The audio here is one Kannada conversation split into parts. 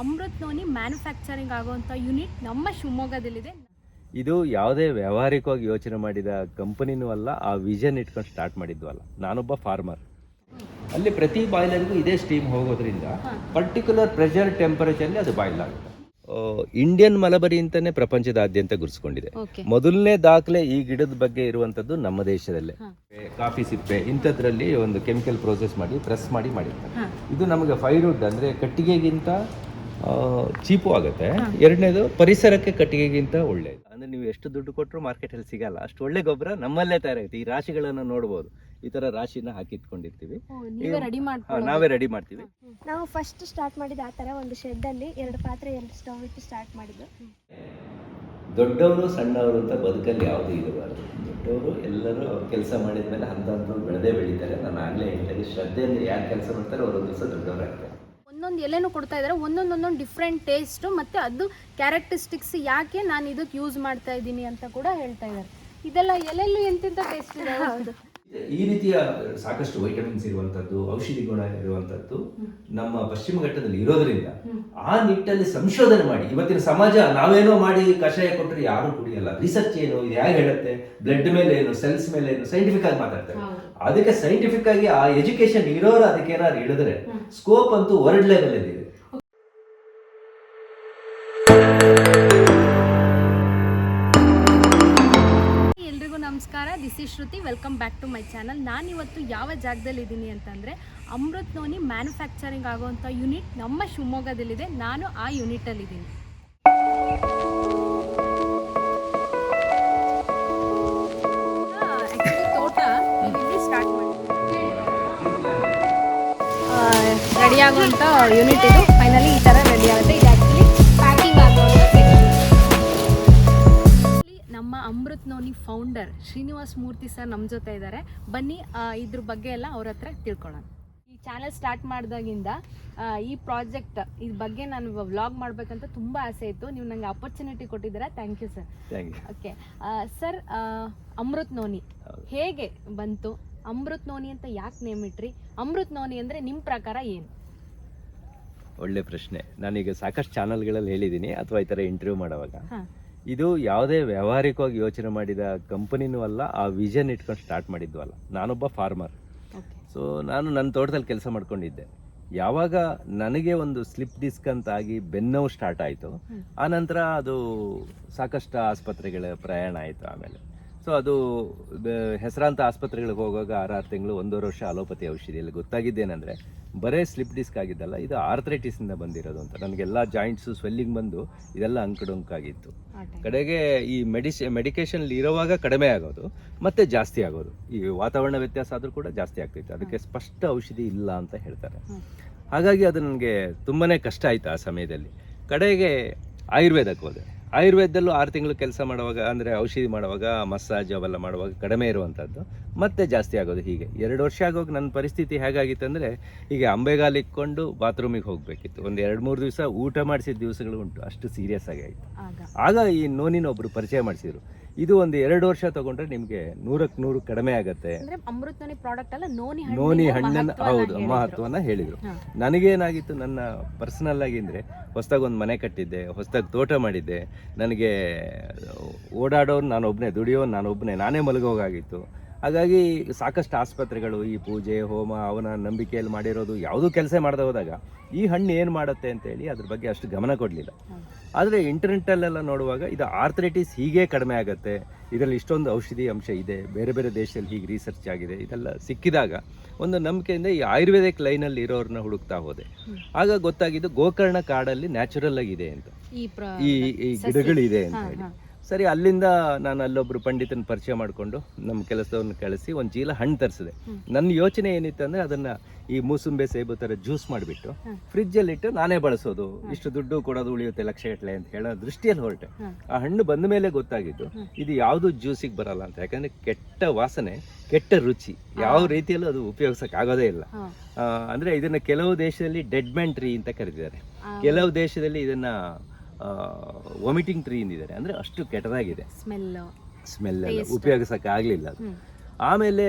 ಅಮೃತ್ ನೋನಿ ಮ್ಯಾನುಫ್ಯಾಕ್ಚರಿಂಗ್ ಆಗುವಂಥ ಯೂನಿಟ್ ನಮ್ಮ ಶಿವಮೊಗ್ಗದಲ್ಲಿದೆ. ಇದು ಯಾವುದೇ ವ್ಯಾವಹಾರಿಕವಾಗಿ ಯೋಚನೆ ಮಾಡಿದ ಕಂಪನಿನೂ ಅಲ್ಲ ಆ ವಿಷನ್ ಇಟ್ಕೊಂಡು ಸ್ಟಾರ್ಟ್ ಮಾಡಿದ್ವು ಅಲ್ಲ. ನಾನೊಬ್ಬ ಫಾರ್ಮರ್ ಅಲ್ಲಿ ಪ್ರತಿ ಬಾಯ್ಲರ್ಗೂ ಇದೇ ಸ್ಟೀಮ್ ಹೋಗೋದ್ರಿಂದ ಪರ್ಟಿಕ್ಯುಲರ್ ಪ್ರೆಷರ್ ಟೆಂಪರೇಚರ್ಲಿ ಅದು ಬಾಯ್ಲ್ ಆಗುತ್ತೆ. ಇಂಡಿಯನ್ ಮಲಬರಿ ಅಂತಾನೆ ಪ್ರಪಂಚದಾದ್ಯಂತ ಗುರುಸ್ಕೊಂಡಿದೆ ಮೊದಲನೇ ದಾಖಲೆ ಈ ಗಿಡದ ಬಗ್ಗೆ ಇರುವಂತದ್ದು ನಮ್ಮ ದೇಶದಲ್ಲೇ. ಕಾಫಿ ಸಿಪ್ಪೆ ಇಂಥದ್ರಲ್ಲಿ ಒಂದು ಕೆಮಿಕಲ್ ಪ್ರೋಸೆಸ್ ಮಾಡಿ ಪ್ರೆಸ್ ಮಾಡಿ ಮಾಡಿರ್ತಾರೆ. ಇದು ನಮಗೆ ಫೈರ್ವುಡ್ ಅಂದ್ರೆ ಕಟ್ಟಿಗೆಗಿಂತ ಚೀಪು ಆಗುತ್ತೆ. ಎರಡನೇದು ಪರಿಸರಕ್ಕೆ ಕಟ್ಟಿಗೆಗಿಂತ ಒಳ್ಳೆಯದು. ಅಂದ್ರೆ ನೀವು ಎಷ್ಟು ದುಡ್ಡು ಕೊಟ್ಟರು ಮಾರ್ಕೆಟಲ್ಲಿ ಸಿಗಲ್ಲ. ಅಷ್ಟು ಒಳ್ಳೆ ಗೊಬ್ಬರ ನಮ್ಮಲ್ಲೇ ತಯಾರಾಗುತ್ತೆ. ಈ ರಾಶಿಗಳನ್ನು ನೋಡ್ಬೋದು. ಈ ತರ ರಾಶಿನ ಹಾಕಿಟ್ಕೊಂಡಿರ್ತೀವಿ. ನೀವೇ ರೆಡಿ ಹಾ, ನಾವೇ ರೆಡಿ ಮಾಡ್ತೀವಿ. ನಾವು ಫಸ್ಟ್ ಸ್ಟಾರ್ಟ್ ಮಾಡಿದ ಆ ತರ ಒಂದು ಶೆಡ್ ಅಲ್ಲಿ ಎರಡು ಪಾತ್ರೆ ಎರಡು ಸ್ಟವ್ ಇಟ್ಟು ಸ್ಟಾರ್ಟ್ ಮಾಡಿದ್ದು. ದೊಡ್ಡವರು ಸಣ್ಣವರು ಅಂತ ಬದುಕಲ್ಲಿ ಯಾವುದೂ ಇರಬಾರ್ದು. ದೊಡ್ಡವರು ಎಲ್ಲರೂ ಅವ್ರು ಕೆಲಸ ಮಾಡಿದ ಮೇಲೆ ಹಂತ ಹಂತ ಬೆಳೆದೇ ಬೆಳೀತಾರೆ. ನಾನು ಆಗಲೇ ಹೇಳ್ತೇನೆ ಶ್ರದ್ಧೆಯಿಂದ ಯಾರು ಕೆಲಸ ಮಾಡ್ತಾರೆ ಅವರೊಂದು ದಿವಸ ದೊಡ್ಡವರಾಗ್ತಾರೆ. ಒಂದೊಂದು ಎಲೆನೂ ಕೊಡ್ತಾ ಇದ್ದಾರೆ ಒಂದೊಂದು ಒಂದೊಂದು ಡಿಫ್ರೆಂಟ್ ಟೇಸ್ಟ್ ಮತ್ತೆ ಅದು ಕ್ಯಾರೆಕ್ಟರಿಸ್ಟಿಕ್ಸ್ ಯಾಕೆ ನಾನು ಇದಕ್ಕೆ ಯೂಸ್ ಮಾಡ್ತಾ ಇದ್ದೀನಿ ಅಂತ ಕೂಡ ಹೇಳ್ತಾ ಇದ್ದಾರೆ ಇದೆಲ್ಲ ಎಲೆಲ್ಲೂ ಎಂತಿಂತ ಟೇಸ್ಟ್ ಇದೆ? ಈ ರೀತಿಯ ಸಾಕಷ್ಟು ವೈಟಮಿನ್ಸ್ ಇರುವಂತದ್ದು ಔಷಧಿ ಗುಣ ಇರುವಂತದ್ದು ನಮ್ಮ ಪಶ್ಚಿಮ ಘಟ್ಟದಲ್ಲಿ ಇರೋದ್ರಿಂದ ಆ ನಿಟ್ಟಲ್ಲಿ ಸಂಶೋಧನೆ ಮಾಡಿ ಇವತ್ತಿನ ಸಮಾಜ ನಾವೇನೋ ಮಾಡಿ ಕಷಾಯ ಕೊಟ್ಟರೆ ಯಾರು ಕುಡಿಯಲ್ಲ. ರಿಸರ್ಚ್ ಏನು ಇದು ಹೇಗೆ ಹೇಳುತ್ತೆ? ಬ್ಲಡ್ ಮೇಲೆ ಏನು ಸೆಲ್ಸ್ ಮೇಲೆ ಏನು ಸೈಂಟಿಫಿಕ್ ಆಗಿ ಮಾತಾಡ್ತಾರೆ. ಅದಕ್ಕೆ ಸೈಂಟಿಫಿಕ್ ಆಗಿ ಆ ಎಜುಕೇಶನ್ ಇರೋರು ಅದಕ್ಕೆ ಏನಾದ್ರು ಹಿಡಿದ್ರೆ ಸ್ಕೋಪ್ ಅಂತೂ ವರ್ಲ್ಡ್ ಲೆವೆಲ್ ಇದೆ. ನಮಸ್ಕಾರ this is Shruti welcome back to my channel ನಾನಿವತ್ತು ಯಾವ ಜಾಗದಲ್ಲಿ ಇದ್ದೀನಿ ಅಂತಂದರೆ ಅಮೃತ್ ನೋನಿ ಮ್ಯಾನುಫ್ಯಾಕ್ಚರಿಂಗ್ ಆಗುವಂಥ ಯೂನಿಟ್ ನಮ್ಮ ಶಿವಮೊಗ್ಗದಲ್ಲಿದೆ. ನಾನು ಆ ಯೂನಿಟಲ್ಲಿದ್ದೀನಿ ರೆಡಿಯಾಗುವಂಥ ಯೂನಿಟ್ ಇದು. Noni founder Srinivas Murthy sir ನಮ್ಮ ಜೊತೆ ಇದ್ದಾರೆ. ಬನ್ನಿ ಇದ್ರ ಬಗ್ಗೆ ಎಲ್ಲ ಅವ್ರ ಹತ್ರ ತಿಳ್ಕೊಳ್ಳೋಣ. ಈ ಚಾನಲ್ ಸ್ಟಾರ್ಟ್ ಮಾಡಿದಾಗಿಂದ ಈ ಪ್ರಾಜೆಕ್ಟ್ ಇದ್ರ ಬಗ್ಗೆ ನಾನು ವ್ಲಾಗ್ ಮಾಡಬೇಕಂತ ತುಂಬ ಆಸೆ ಇತ್ತು. ನೀವು ನಂಗೆ ಅಪರ್ಚುನಿಟಿ ಕೊಟ್ಟಿದ್ದೀರಾ? Thank you sir okay sir Amrut Noni ಹೇಗೆ ಬಂತು? ಅಮೃತ್ ನೋನಿ ಅಂತ ಯಾಕೆ ನೇಮ್ ಇಟ್ರಿ? ಅಮೃತ್ ನೋನಿ ಅಂದರೆ ನಿಮ್ಮ ಪ್ರಕಾರ ಏನು? ಒಳ್ಳೆ ಪ್ರಶ್ನೆ. ನಾನೀಗ ಸಾಕಷ್ಟು ಚಾನಲ್ಗಳಲ್ಲಿ ಹೇಳಿದ್ದೀನಿ ಅಥವಾ ಈ ಥರ ಇಂಟರ್ವ್ಯೂ ಮಾಡುವಾಗ. ಇದು ಯಾವುದೇ ವ್ಯಾವಹಾರಿಕವಾಗಿ ಯೋಚನೆ ಮಾಡಿದ ಕಂಪನಿನೂ ಅಲ್ಲ ಆ ವಿಷನ್ ಇಟ್ಕೊಂಡು ಸ್ಟಾರ್ಟ್ ಮಾಡಿದ್ವು ಅಲ್ಲ. ನಾನೊಬ್ಬ ಫಾರ್ಮರ್ ಸೊ ನಾನು ನನ್ನ ತೋಟದಲ್ಲಿ ಕೆಲಸ ಮಾಡ್ಕೊಂಡಿದ್ದೆ. ಯಾವಾಗ ನನಗೆ ಒಂದು ಸ್ಲಿಪ್ ಡಿಸ್ಕ್ ಅಂತ ಆಗಿ ಬೆನ್ನೋವು ಸ್ಟಾರ್ಟ್ ಆಯಿತು ನಂತರ ಅದು ಸಾಕಷ್ಟು ಆಸ್ಪತ್ರೆಗಳ ಪ್ರಯಾಣ ಆಯಿತು ಆಮೇಲೆ. ಸೊ ಅದು ಹೆಸರಾಂತ ಆಸ್ಪತ್ರೆಗಳಿಗೆ ಹೋಗುವಾಗ ಆರಾರು ತಿಂಗಳು ಒಂದೂವರೆ ವರ್ಷ ಅಲೋಪತಿ ಔಷಧಿಯಲ್ಲಿ. ಗೊತ್ತಾಗಿದ್ದೇನೆಂದರೆ ಬರೇ ಸ್ಲಿಪ್ ಡಿಸ್ಕ್ ಆಗಿದ್ದಲ್ಲ ಇದು ಆರ್ಥ್ರೈಟಿಸಿಂದ ಬಂದಿರೋದು ಅಂತ. ನನಗೆಲ್ಲ ಜಾಯಿಂಟ್ಸು ಸ್ವೆಲ್ಲಿಂಗ್ ಬಂದು ಇದೆಲ್ಲ ಅಂಕಡೊಂಕಾಗಿತ್ತು. ಕಡೆಗೆ ಈ ಮೆಡಿಸಿ ಮೆಡಿಕೇಶನ್ ಇರುವಾಗ ಕಡಿಮೆ ಆಗೋದು ಮತ್ತೆ ಜಾಸ್ತಿ ಆಗೋದು. ಈ ವಾತಾವರಣ ವ್ಯತ್ಯಾಸ ಆದರೂ ಕೂಡ ಜಾಸ್ತಿ ಆಗ್ತಿತ್ತು. ಅದಕ್ಕೆ ಸ್ಪಷ್ಟ ಔಷಧಿ ಇಲ್ಲ ಅಂತ ಹೇಳ್ತಾರೆ. ಹಾಗಾಗಿ ಅದು ನನಗೆ ತುಂಬಾನೇ ಕಷ್ಟ ಆಯ್ತು ಆ ಸಮಯದಲ್ಲಿ. ಕಡೆಗೆ ಆಯುರ್ವೇದಕ್ಕೆ ಹೋದೆ. ಆಯುರ್ವೇದದಲ್ಲೂ ಆರು ತಿಂಗಳು ಕೆಲಸ ಮಾಡುವಾಗ ಅಂದರೆ ಔಷಧಿ ಮಾಡುವಾಗ ಮಸಾಜ್ ಅವೆಲ್ಲ ಮಾಡುವಾಗ ಕಡಿಮೆ ಇರುವಂಥದ್ದು ಮತ್ತೆ ಜಾಸ್ತಿ ಆಗೋದು ಹೀಗೆ. ಎರಡು ವರ್ಷ ಆಗೋಗಿ ನನ್ನ ಪರಿಸ್ಥಿತಿ ಹೇಗಾಗಿತ್ತು ಅಂದರೆ ಹೀಗೆ ಅಂಬೆಗಾಲು ಇಕ್ಕೊಂಡು ಬಾತ್ರೂಮಿಗೆ ಹೋಗಬೇಕಿತ್ತು. ಒಂದು ಎರಡು ಮೂರು ದಿವಸ ಊಟ ಮಾಡಿಸಿದ ದಿವಸಗಳು ಉಂಟು. ಅಷ್ಟು ಸೀರಿಯಸ್ ಆಗಿ ಆಯಿತು. ಆಗ. ಆಗ ಈ ನೋನಿನ ಒಬ್ಬರು ಪರಿಚಯ ಮಾಡಿಸಿದ್ರು. ಇದು ಒಂದು ಎರಡು ವರ್ಷ ತಗೊಂಡ್ರೆ ನಿಮಗೆ ನೂರಕ್ಕೆ ನೂರು ಕಡಿಮೆ ಆಗತ್ತೆ ನೋನಿ ಪ್ರಾಡಕ್ಟ್ ಅಲ್ಲ ನೋನಿ ನೋನಿ ಹಣ್ಣಿನ ಹಣ್ಣನ್ನ ಹೌದು. ಮಹತ್ವನ ಹೇಳಿದ್ರು. ನನಗೇನಾಗಿತ್ತು ನನ್ನ ಪರ್ಸನಲ್ ಆಗಿ ಅಂದರೆ ಹೊಸ್ದಾಗಿ ಒಂದು ಮನೆ ಕಟ್ಟಿದ್ದೆ ಹೊಸ್ದಾಗಿ ತೋಟ ಮಾಡಿದ್ದೆ ನನಗೆ ಓಡಾಡೋರು ನಾನೊಬ್ಬನೇ ದುಡಿಯೋನು ನಾನೊಬ್ಬನೇ ನಾನೇ ಮಲಗೋಗಾಗಿತ್ತು ಹಾಗಾಗಿ ಸಾಕಷ್ಟು ಆಸ್ಪತ್ರೆಗಳು ಈ ಪೂಜೆ ಹೋಮ ಅವನ ನಂಬಿಕೆಯಲ್ಲಿ ಮಾಡಿರೋದು ಯಾವುದೂ ಕೆಲಸ ಮಾಡದೆ ಹೋದಾಗ ಈ ಹಣ್ಣು ಏನು ಮಾಡುತ್ತೆ ಅಂತೇಳಿ ಅದ್ರ ಬಗ್ಗೆ ಅಷ್ಟು ಗಮನ ಕೊಡಲಿಲ್ಲ. ಆದರೆ ಇಂಟರ್ನೆಟ್ಟಲ್ಲೆಲ್ಲ ನೋಡುವಾಗ ಇದು ಆರ್ಥ್ರೈಟಿಸ್ ಹೀಗೆ ಕಡಿಮೆ ಆಗುತ್ತೆ ಇದರಲ್ಲಿ ಇಷ್ಟೊಂದು ಔಷಧಿ ಅಂಶ ಇದೆ ಬೇರೆ ಬೇರೆ ದೇಶದಲ್ಲಿ ಹೀಗೆ ರಿಸರ್ಚ್ ಆಗಿದೆ ಇದೆಲ್ಲ ಸಿಕ್ಕಿದಾಗ ಒಂದು ನಂಬಿಕೆಯಿಂದ ಈ ಆಯುರ್ವೇದಿಕ್ ಲೈನಲ್ಲಿ ಇರೋರನ್ನ ಹುಡುಕ್ತಾ ಹೋದೆ ಆಗ ಗೊತ್ತಾಗಿದ್ದು ಗೋಕರ್ಣ ಕಾಡಲ್ಲಿ ನ್ಯಾಚುರಲ್ ಆಗಿದೆ ಅಂತ ಈ ಗಿಡಗಳಿದೆ ಅಂತ ಹೇಳಿ. ಸರಿ ಅಲ್ಲಿಂದ ನಾನು ಅಲ್ಲೊಬ್ರು ಪಂಡಿತನ ಪರಿಚಯ ಮಾಡಿಕೊಂಡು ನಮ್ಮ ಕೆಲಸವನ್ನು ಕಳಿಸಿ ಒಂದು ಚೀಲ ಹಣ್ಣು ತರಿಸಿದೆ. ನನ್ನ ಯೋಚನೆ ಏನಿತ್ತು ಅಂದರೆ ಅದನ್ನು ಈ ಮೂಸುಂಬೆ ಸೇಬು ಥರ ಜ್ಯೂಸ್ ಮಾಡಿಬಿಟ್ಟು ಫ್ರಿಜ್ಜಲ್ಲಿ ಇಟ್ಟು ನಾನೇ ಬಳಸೋದು. ಇಷ್ಟು ದುಡ್ಡು ಕೊಡೋದು ಉಳಿಯುತ್ತೆ ಲಕ್ಷ ಲಕ್ಷಗಟ್ಟಲೆ ಅಂತ ಹೇಳೋ ದೃಷ್ಟಿಯಲ್ಲಿ ಹೊರಟೆ. ಆ ಹಣ್ಣು ಬಂದ ಮೇಲೆ ಗೊತ್ತಾಗಿದ್ದು ಇದು ಯಾವುದು ಜ್ಯೂಸಿಗೆ ಬರಲ್ಲ ಅಂತ. ಯಾಕಂದ್ರೆ ಕೆಟ್ಟ ವಾಸನೆ ಕೆಟ್ಟ ರುಚಿ. ಯಾವ ರೀತಿಯಲ್ಲೂ ಅದು ಉಪಯೋಗಿಸೋಕೆ ಆಗೋದೇ ಇಲ್ಲ. ಅಂದರೆ ಇದನ್ನು ಅಂದ್ರೆ ಇದನ್ನ ಕೆಲವು ದೇಶದಲ್ಲಿ ಡೆಡ್ ಮ್ಯಾನ್ ಟ್ರೀ ಅಂತ ಕರೀತಿದ್ದಾರೆ. ಕೆಲವು ದೇಶದಲ್ಲಿ ಇದನ್ನ ವಾಮಿಟಿಂಗ್ ಟ್ರೀ ಇಂದಿದ್ದಾರೆ ಅಂದ್ರೆ ಅಷ್ಟು ಕೆಟ್ಟದಾಗಿದೆ. Smell smell. ಉಪಯೋಗಿಸಕ್ಕೆ ಆಗ್ಲಿಲ್ಲ ಅದು. ಆಮೇಲೆ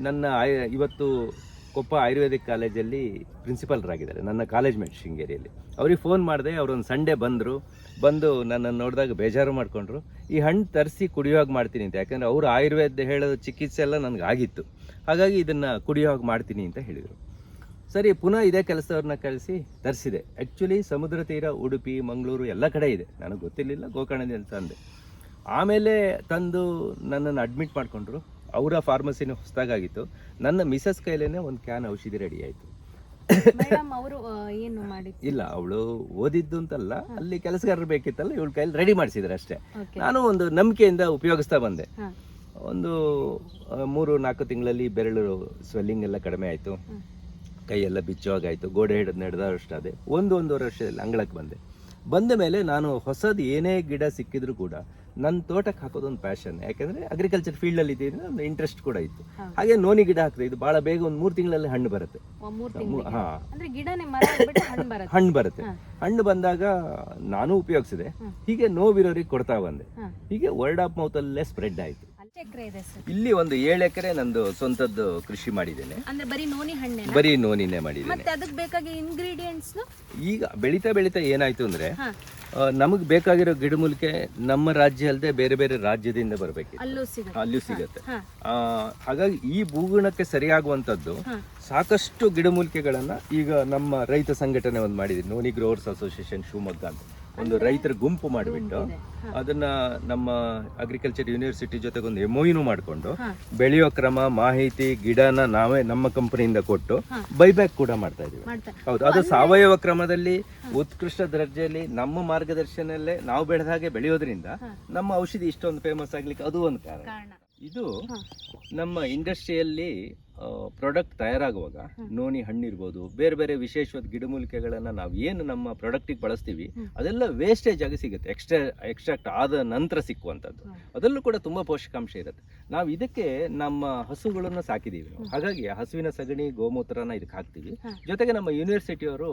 ನನ್ನ ಆಯ- ಇವತ್ತು ಕೊಪ್ಪ ಆಯುರ್ವೇದಿಕ್ ಕಾಲೇಜಲ್ಲಿ ಪ್ರಿನ್ಸಿಪಾಲ್ರಾಗಿದ್ದಾರೆ ನನ್ನ ಕಾಲೇಜ್ ಮೇಟ್ ಶೃಂಗೇರಿಯಲ್ಲಿ. ಅವ್ರಿಗೆ ಫೋನ್ ಮಾಡಿದೆ ಅವರೊಂದು ಸಂಡೇ ಬಂದರು. ಬಂದು ನನ್ನನ್ನು ನೋಡಿದಾಗ ಬೇಜಾರು ಮಾಡಿಕೊಂಡ್ರು. ಈ ಹಣ್ಣು ತರಿಸಿ ಕುಡಿಯೋವಾಗ ಮಾಡ್ತೀನಿ ಅಂತ. ಯಾಕಂದರೆ ಅವರು ಆಯುರ್ವೇದ ಹೇಳೋದು ಚಿಕಿತ್ಸೆ ಎಲ್ಲ ನನಗೆ ಆಗಿತ್ತು. ಹಾಗಾಗಿ ಇದನ್ನು ಕುಡಿಯೋವಾಗ ಮಾಡ್ತೀನಿ ಅಂತ ಹೇಳಿದರು. ಸರಿ ಪುನಃ ಇದೇ ಕೆಲಸದವ್ರನ್ನ ಕಳಿಸಿ ತರಿಸಿದೆ. ಆ್ಯಕ್ಚುಲಿ ಸಮುದ್ರ ತೀರ ಉಡುಪಿ ಮಂಗಳೂರು ಎಲ್ಲ ಕಡೆ ಇದೆ. ನನಗೆ ಗೊತ್ತಿರಲಿಲ್ಲ ಗೋಕರ್ಣದಿಂದ ತಂದೆ. ಆಮೇಲೆ ತಂದು ನನ್ನನ್ನು ಅಡ್ಮಿಟ್ ಮಾಡಿಕೊಂಡ್ರು. ಅವರ ಫಾರ್ಮಸಿನ ಹೊಸದಾಗಿತ್ತು ನನ್ನ ಮಿಸಸ್ ಕೈಲೇ ಒಂದು ಕ್ಯಾನ್ ಔಷಧಿ ರೆಡಿ ಆಯಿತು. ಅವರು ಏನು ಮಾಡಿದ್ರು ಇಲ್ಲ ಅವಳು ಓದಿದ್ದು ಅಂತಲ್ಲ ಅಲ್ಲಿ ಕೆಲಸಗಾರರು ಬೇಕಿತ್ತಲ್ಲ ಇವಳ ಕೈಲಿ ರೆಡಿ ಮಾಡಿಸಿದ್ರು ಅಷ್ಟೇ. ನಾನು ಒಂದು ನಂಬಿಕೆಯಿಂದ ಉಪಯೋಗಿಸ್ತಾ ಬಂದೆ. ಒಂದು ಮೂರು ನಾಲ್ಕು ತಿಂಗಳಲ್ಲಿ ಬೆರಳು ಸ್ವೆಲ್ಲಿಂಗ್ ಎಲ್ಲ ಕಡಿಮೆ ಆಯಿತು. ಕೈಯೆಲ್ಲ ಬಿಚ್ಚುವಾಗಾಯಿತು ಗೋಡೆ ಹಿಡಿದು ನಡೆದಷ್ಟು ಅದೇ. ಒಂದು ಒಂದೂವರೆ ವರ್ಷದಲ್ಲಿ ಅಂಗಳಕ್ಕೆ ಬಂದೆ. ಬಂದ ಮೇಲೆ ನಾನು ಹೊಸದು ಏನೇ ಗಿಡ ಸಿಕ್ಕಿದ್ರು ಕೂಡ ನನ್ನ ತೋಟಕ್ಕೆ ಹಾಕೋದೊಂದು ಪ್ಯಾಷನ್ ಯಾಕೆಂದರೆ ಅಗ್ರಿಕಲ್ಚರ್ ಫೀಲ್ಡಲ್ಲಿ ಇದ್ದೀನಿ ಒಂದು ಇಂಟ್ರೆಸ್ಟ್ ಕೂಡ ಇತ್ತು. ಹಾಗೆ ನೋನಿ ಗಿಡ ಹಾಕಿದೆ ಇದು ಭಾಳ ಬೇಗ ಒಂದು ಮೂರು ತಿಂಗಳಲ್ಲಿ ಹಣ್ಣು ಬರುತ್ತೆ. ಹಾಂ. ಹಣ್ಣು ಬರುತ್ತೆ. ಹಣ್ಣು ಬಂದಾಗ ನಾನು ಉಪಯೋಗಿಸಿದೆ. ಹೀಗೆ ನೋವಿರೋರಿಗೆ ಕೊಡ್ತಾ ಬಂದೆ. ಹೀಗೆ ವರ್ಡ್ ಆಫ್ ಮೌತಲ್ಲೇ ಸ್ಪ್ರೆಡ್ ಆಯಿತು. ಇಲ್ಲಿ ಒಂದು ಏಳು ಎಕರೆ ನಂದು ಸ್ವಂತದ್ದು ಕೃಷಿ ಮಾಡಿದ್ದೇನೆ. ಅಂದ್ರೆ ಬರೀ ನೋನಿ ಹಣ್ಣೇನ? ಬರೀ ನೋನಿನೇ ಮಾಡಿದ್ದೇನೆ. ಮತ್ತೆ ಅದಕ್ಕೆ ಬೇಕಾಗಿ ಇಂಗ್ರೀಡಿಯೆಂಟ್ಸ್ ಈಗ ಬೆಳೀತಾ ಬೆಳೀತಾ ಏನಾಯ್ತು ಅಂದ್ರೆ ನಮಗ್ ಬೇಕಾಗಿರೋ ಗಿಡಮೂಲಿಕೆ ನಮ್ಮ ರಾಜ್ಯ ಅಲ್ಲದೆ ಬೇರೆ ಬೇರೆ ರಾಜ್ಯದಿಂದ ಬರಬೇಕು ಅಲ್ಲೂ ಸಿಗುತ್ತೆ. ಅಲ್ಲಿಯೂ ಸಿಗುತ್ತೆ. ಆ, ಹಾಗಾಗಿ ಈ ಭೂಗುಣಕ್ಕೆ ಸರಿಯಾಗುವಂಥದ್ದು ಸಾಕಷ್ಟು ಗಿಡಮೂಲಿಕೆಗಳನ್ನ ಈಗ ನಮ್ಮ ರೈತ ಸಂಘಟನೆ ಒಂದು ಮಾಡಿದೀವಿ ನೋನಿ ಗ್ರೋವರ್ಸ್ ಅಸೋಸಿಯೇಷನ್ ಶಿವಮೊಗ್ಗ ಅಂತ. ಒಂದು ರೈತರ ಗುಂಪು ಮಾಡಿಬಿಟ್ಟು ಅದನ್ನ ನಮ್ಮ ಅಗ್ರಿಕಲ್ಚರ್ ಯೂನಿವರ್ಸಿಟಿ ಜೊತೆಗೆ ಒಂದು ಎಮೋಯಿನು ಮಾಡಿಕೊಂಡು. ಬೆಳೆಯೋ ಕ್ರಮ ಮಾಹಿತಿ ಗಿಡನ ನಾವೇ ನಮ್ಮ ಕಂಪನಿಯಿಂದ ಕೊಟ್ಟು. ಬೈಬ್ಯಾಕ್ ಕೂಡ ಮಾಡ್ತಾ ಇದೀವಿ. ಹೌದು ಅದು ಸಾವಯವ ಕ್ರಮದಲ್ಲಿ ಉತ್ಕೃಷ್ಟ ದರ್ಜೆಯಲ್ಲಿ ನಮ್ಮ ಮಾರ್ಗದರ್ಶನಲ್ಲೇ ನಾವು ಬೆಳೆದ ಹಾಗೆ ಬೆಳೆಯೋದ್ರಿಂದ ನಮ್ಮ ಔಷಧಿ ಇಷ್ಟೊಂದು ಫೇಮಸ್ ಆಗ್ಲಿಕ್ಕೆ ಅದು ಒಂದು ಕಾರಣ. ಇದು ನಮ್ಮ ಇಂಡಸ್ಟ್ರಿಯಲ್ಲಿ ಪ್ರಾಡಕ್ಟ್ ತಯಾರಾಗುವಾಗ ನೋನಿ ಹಣ್ಣಿರ್ಬೋದು ಬೇರೆ ಬೇರೆ ವಿಶೇಷವಾದ ಗಿಡಮೂಲಿಕೆಗಳನ್ನು ನಾವು ಏನು ನಮ್ಮ ಪ್ರಾಡಕ್ಟಿಗೆ ಬಳಸ್ತೀವಿ. ಅದೆಲ್ಲ ವೇಸ್ಟೇಜ್ ಆಗಿ ಸಿಗುತ್ತೆ ಎಕ್ಸ್ಟ್ರಾ ಎಕ್ಸ್ಟ್ರಾಕ್ಟ್ ಆದ ನಂತರ ಸಿಕ್ಕುವಂಥದ್ದು. ಅದರಲ್ಲೂ ಕೂಡ ತುಂಬ ಪೋಷಕಾಂಶ ಇರುತ್ತೆ. ನಾವು ಇದಕ್ಕೆ ನಮ್ಮ ಹಸುಗಳನ್ನು ಸಾಕಿದ್ದೀವಿ ನಾವು. ಹಾಗಾಗಿ ಹಸುವಿನ ಸಗಣಿ ಗೋಮೂತ್ರನ ಇದಕ್ಕೆ ಹಾಕ್ತೀವಿ. ಜೊತೆಗೆ ನಮ್ಮ ಯೂನಿವರ್ಸಿಟಿಯವರು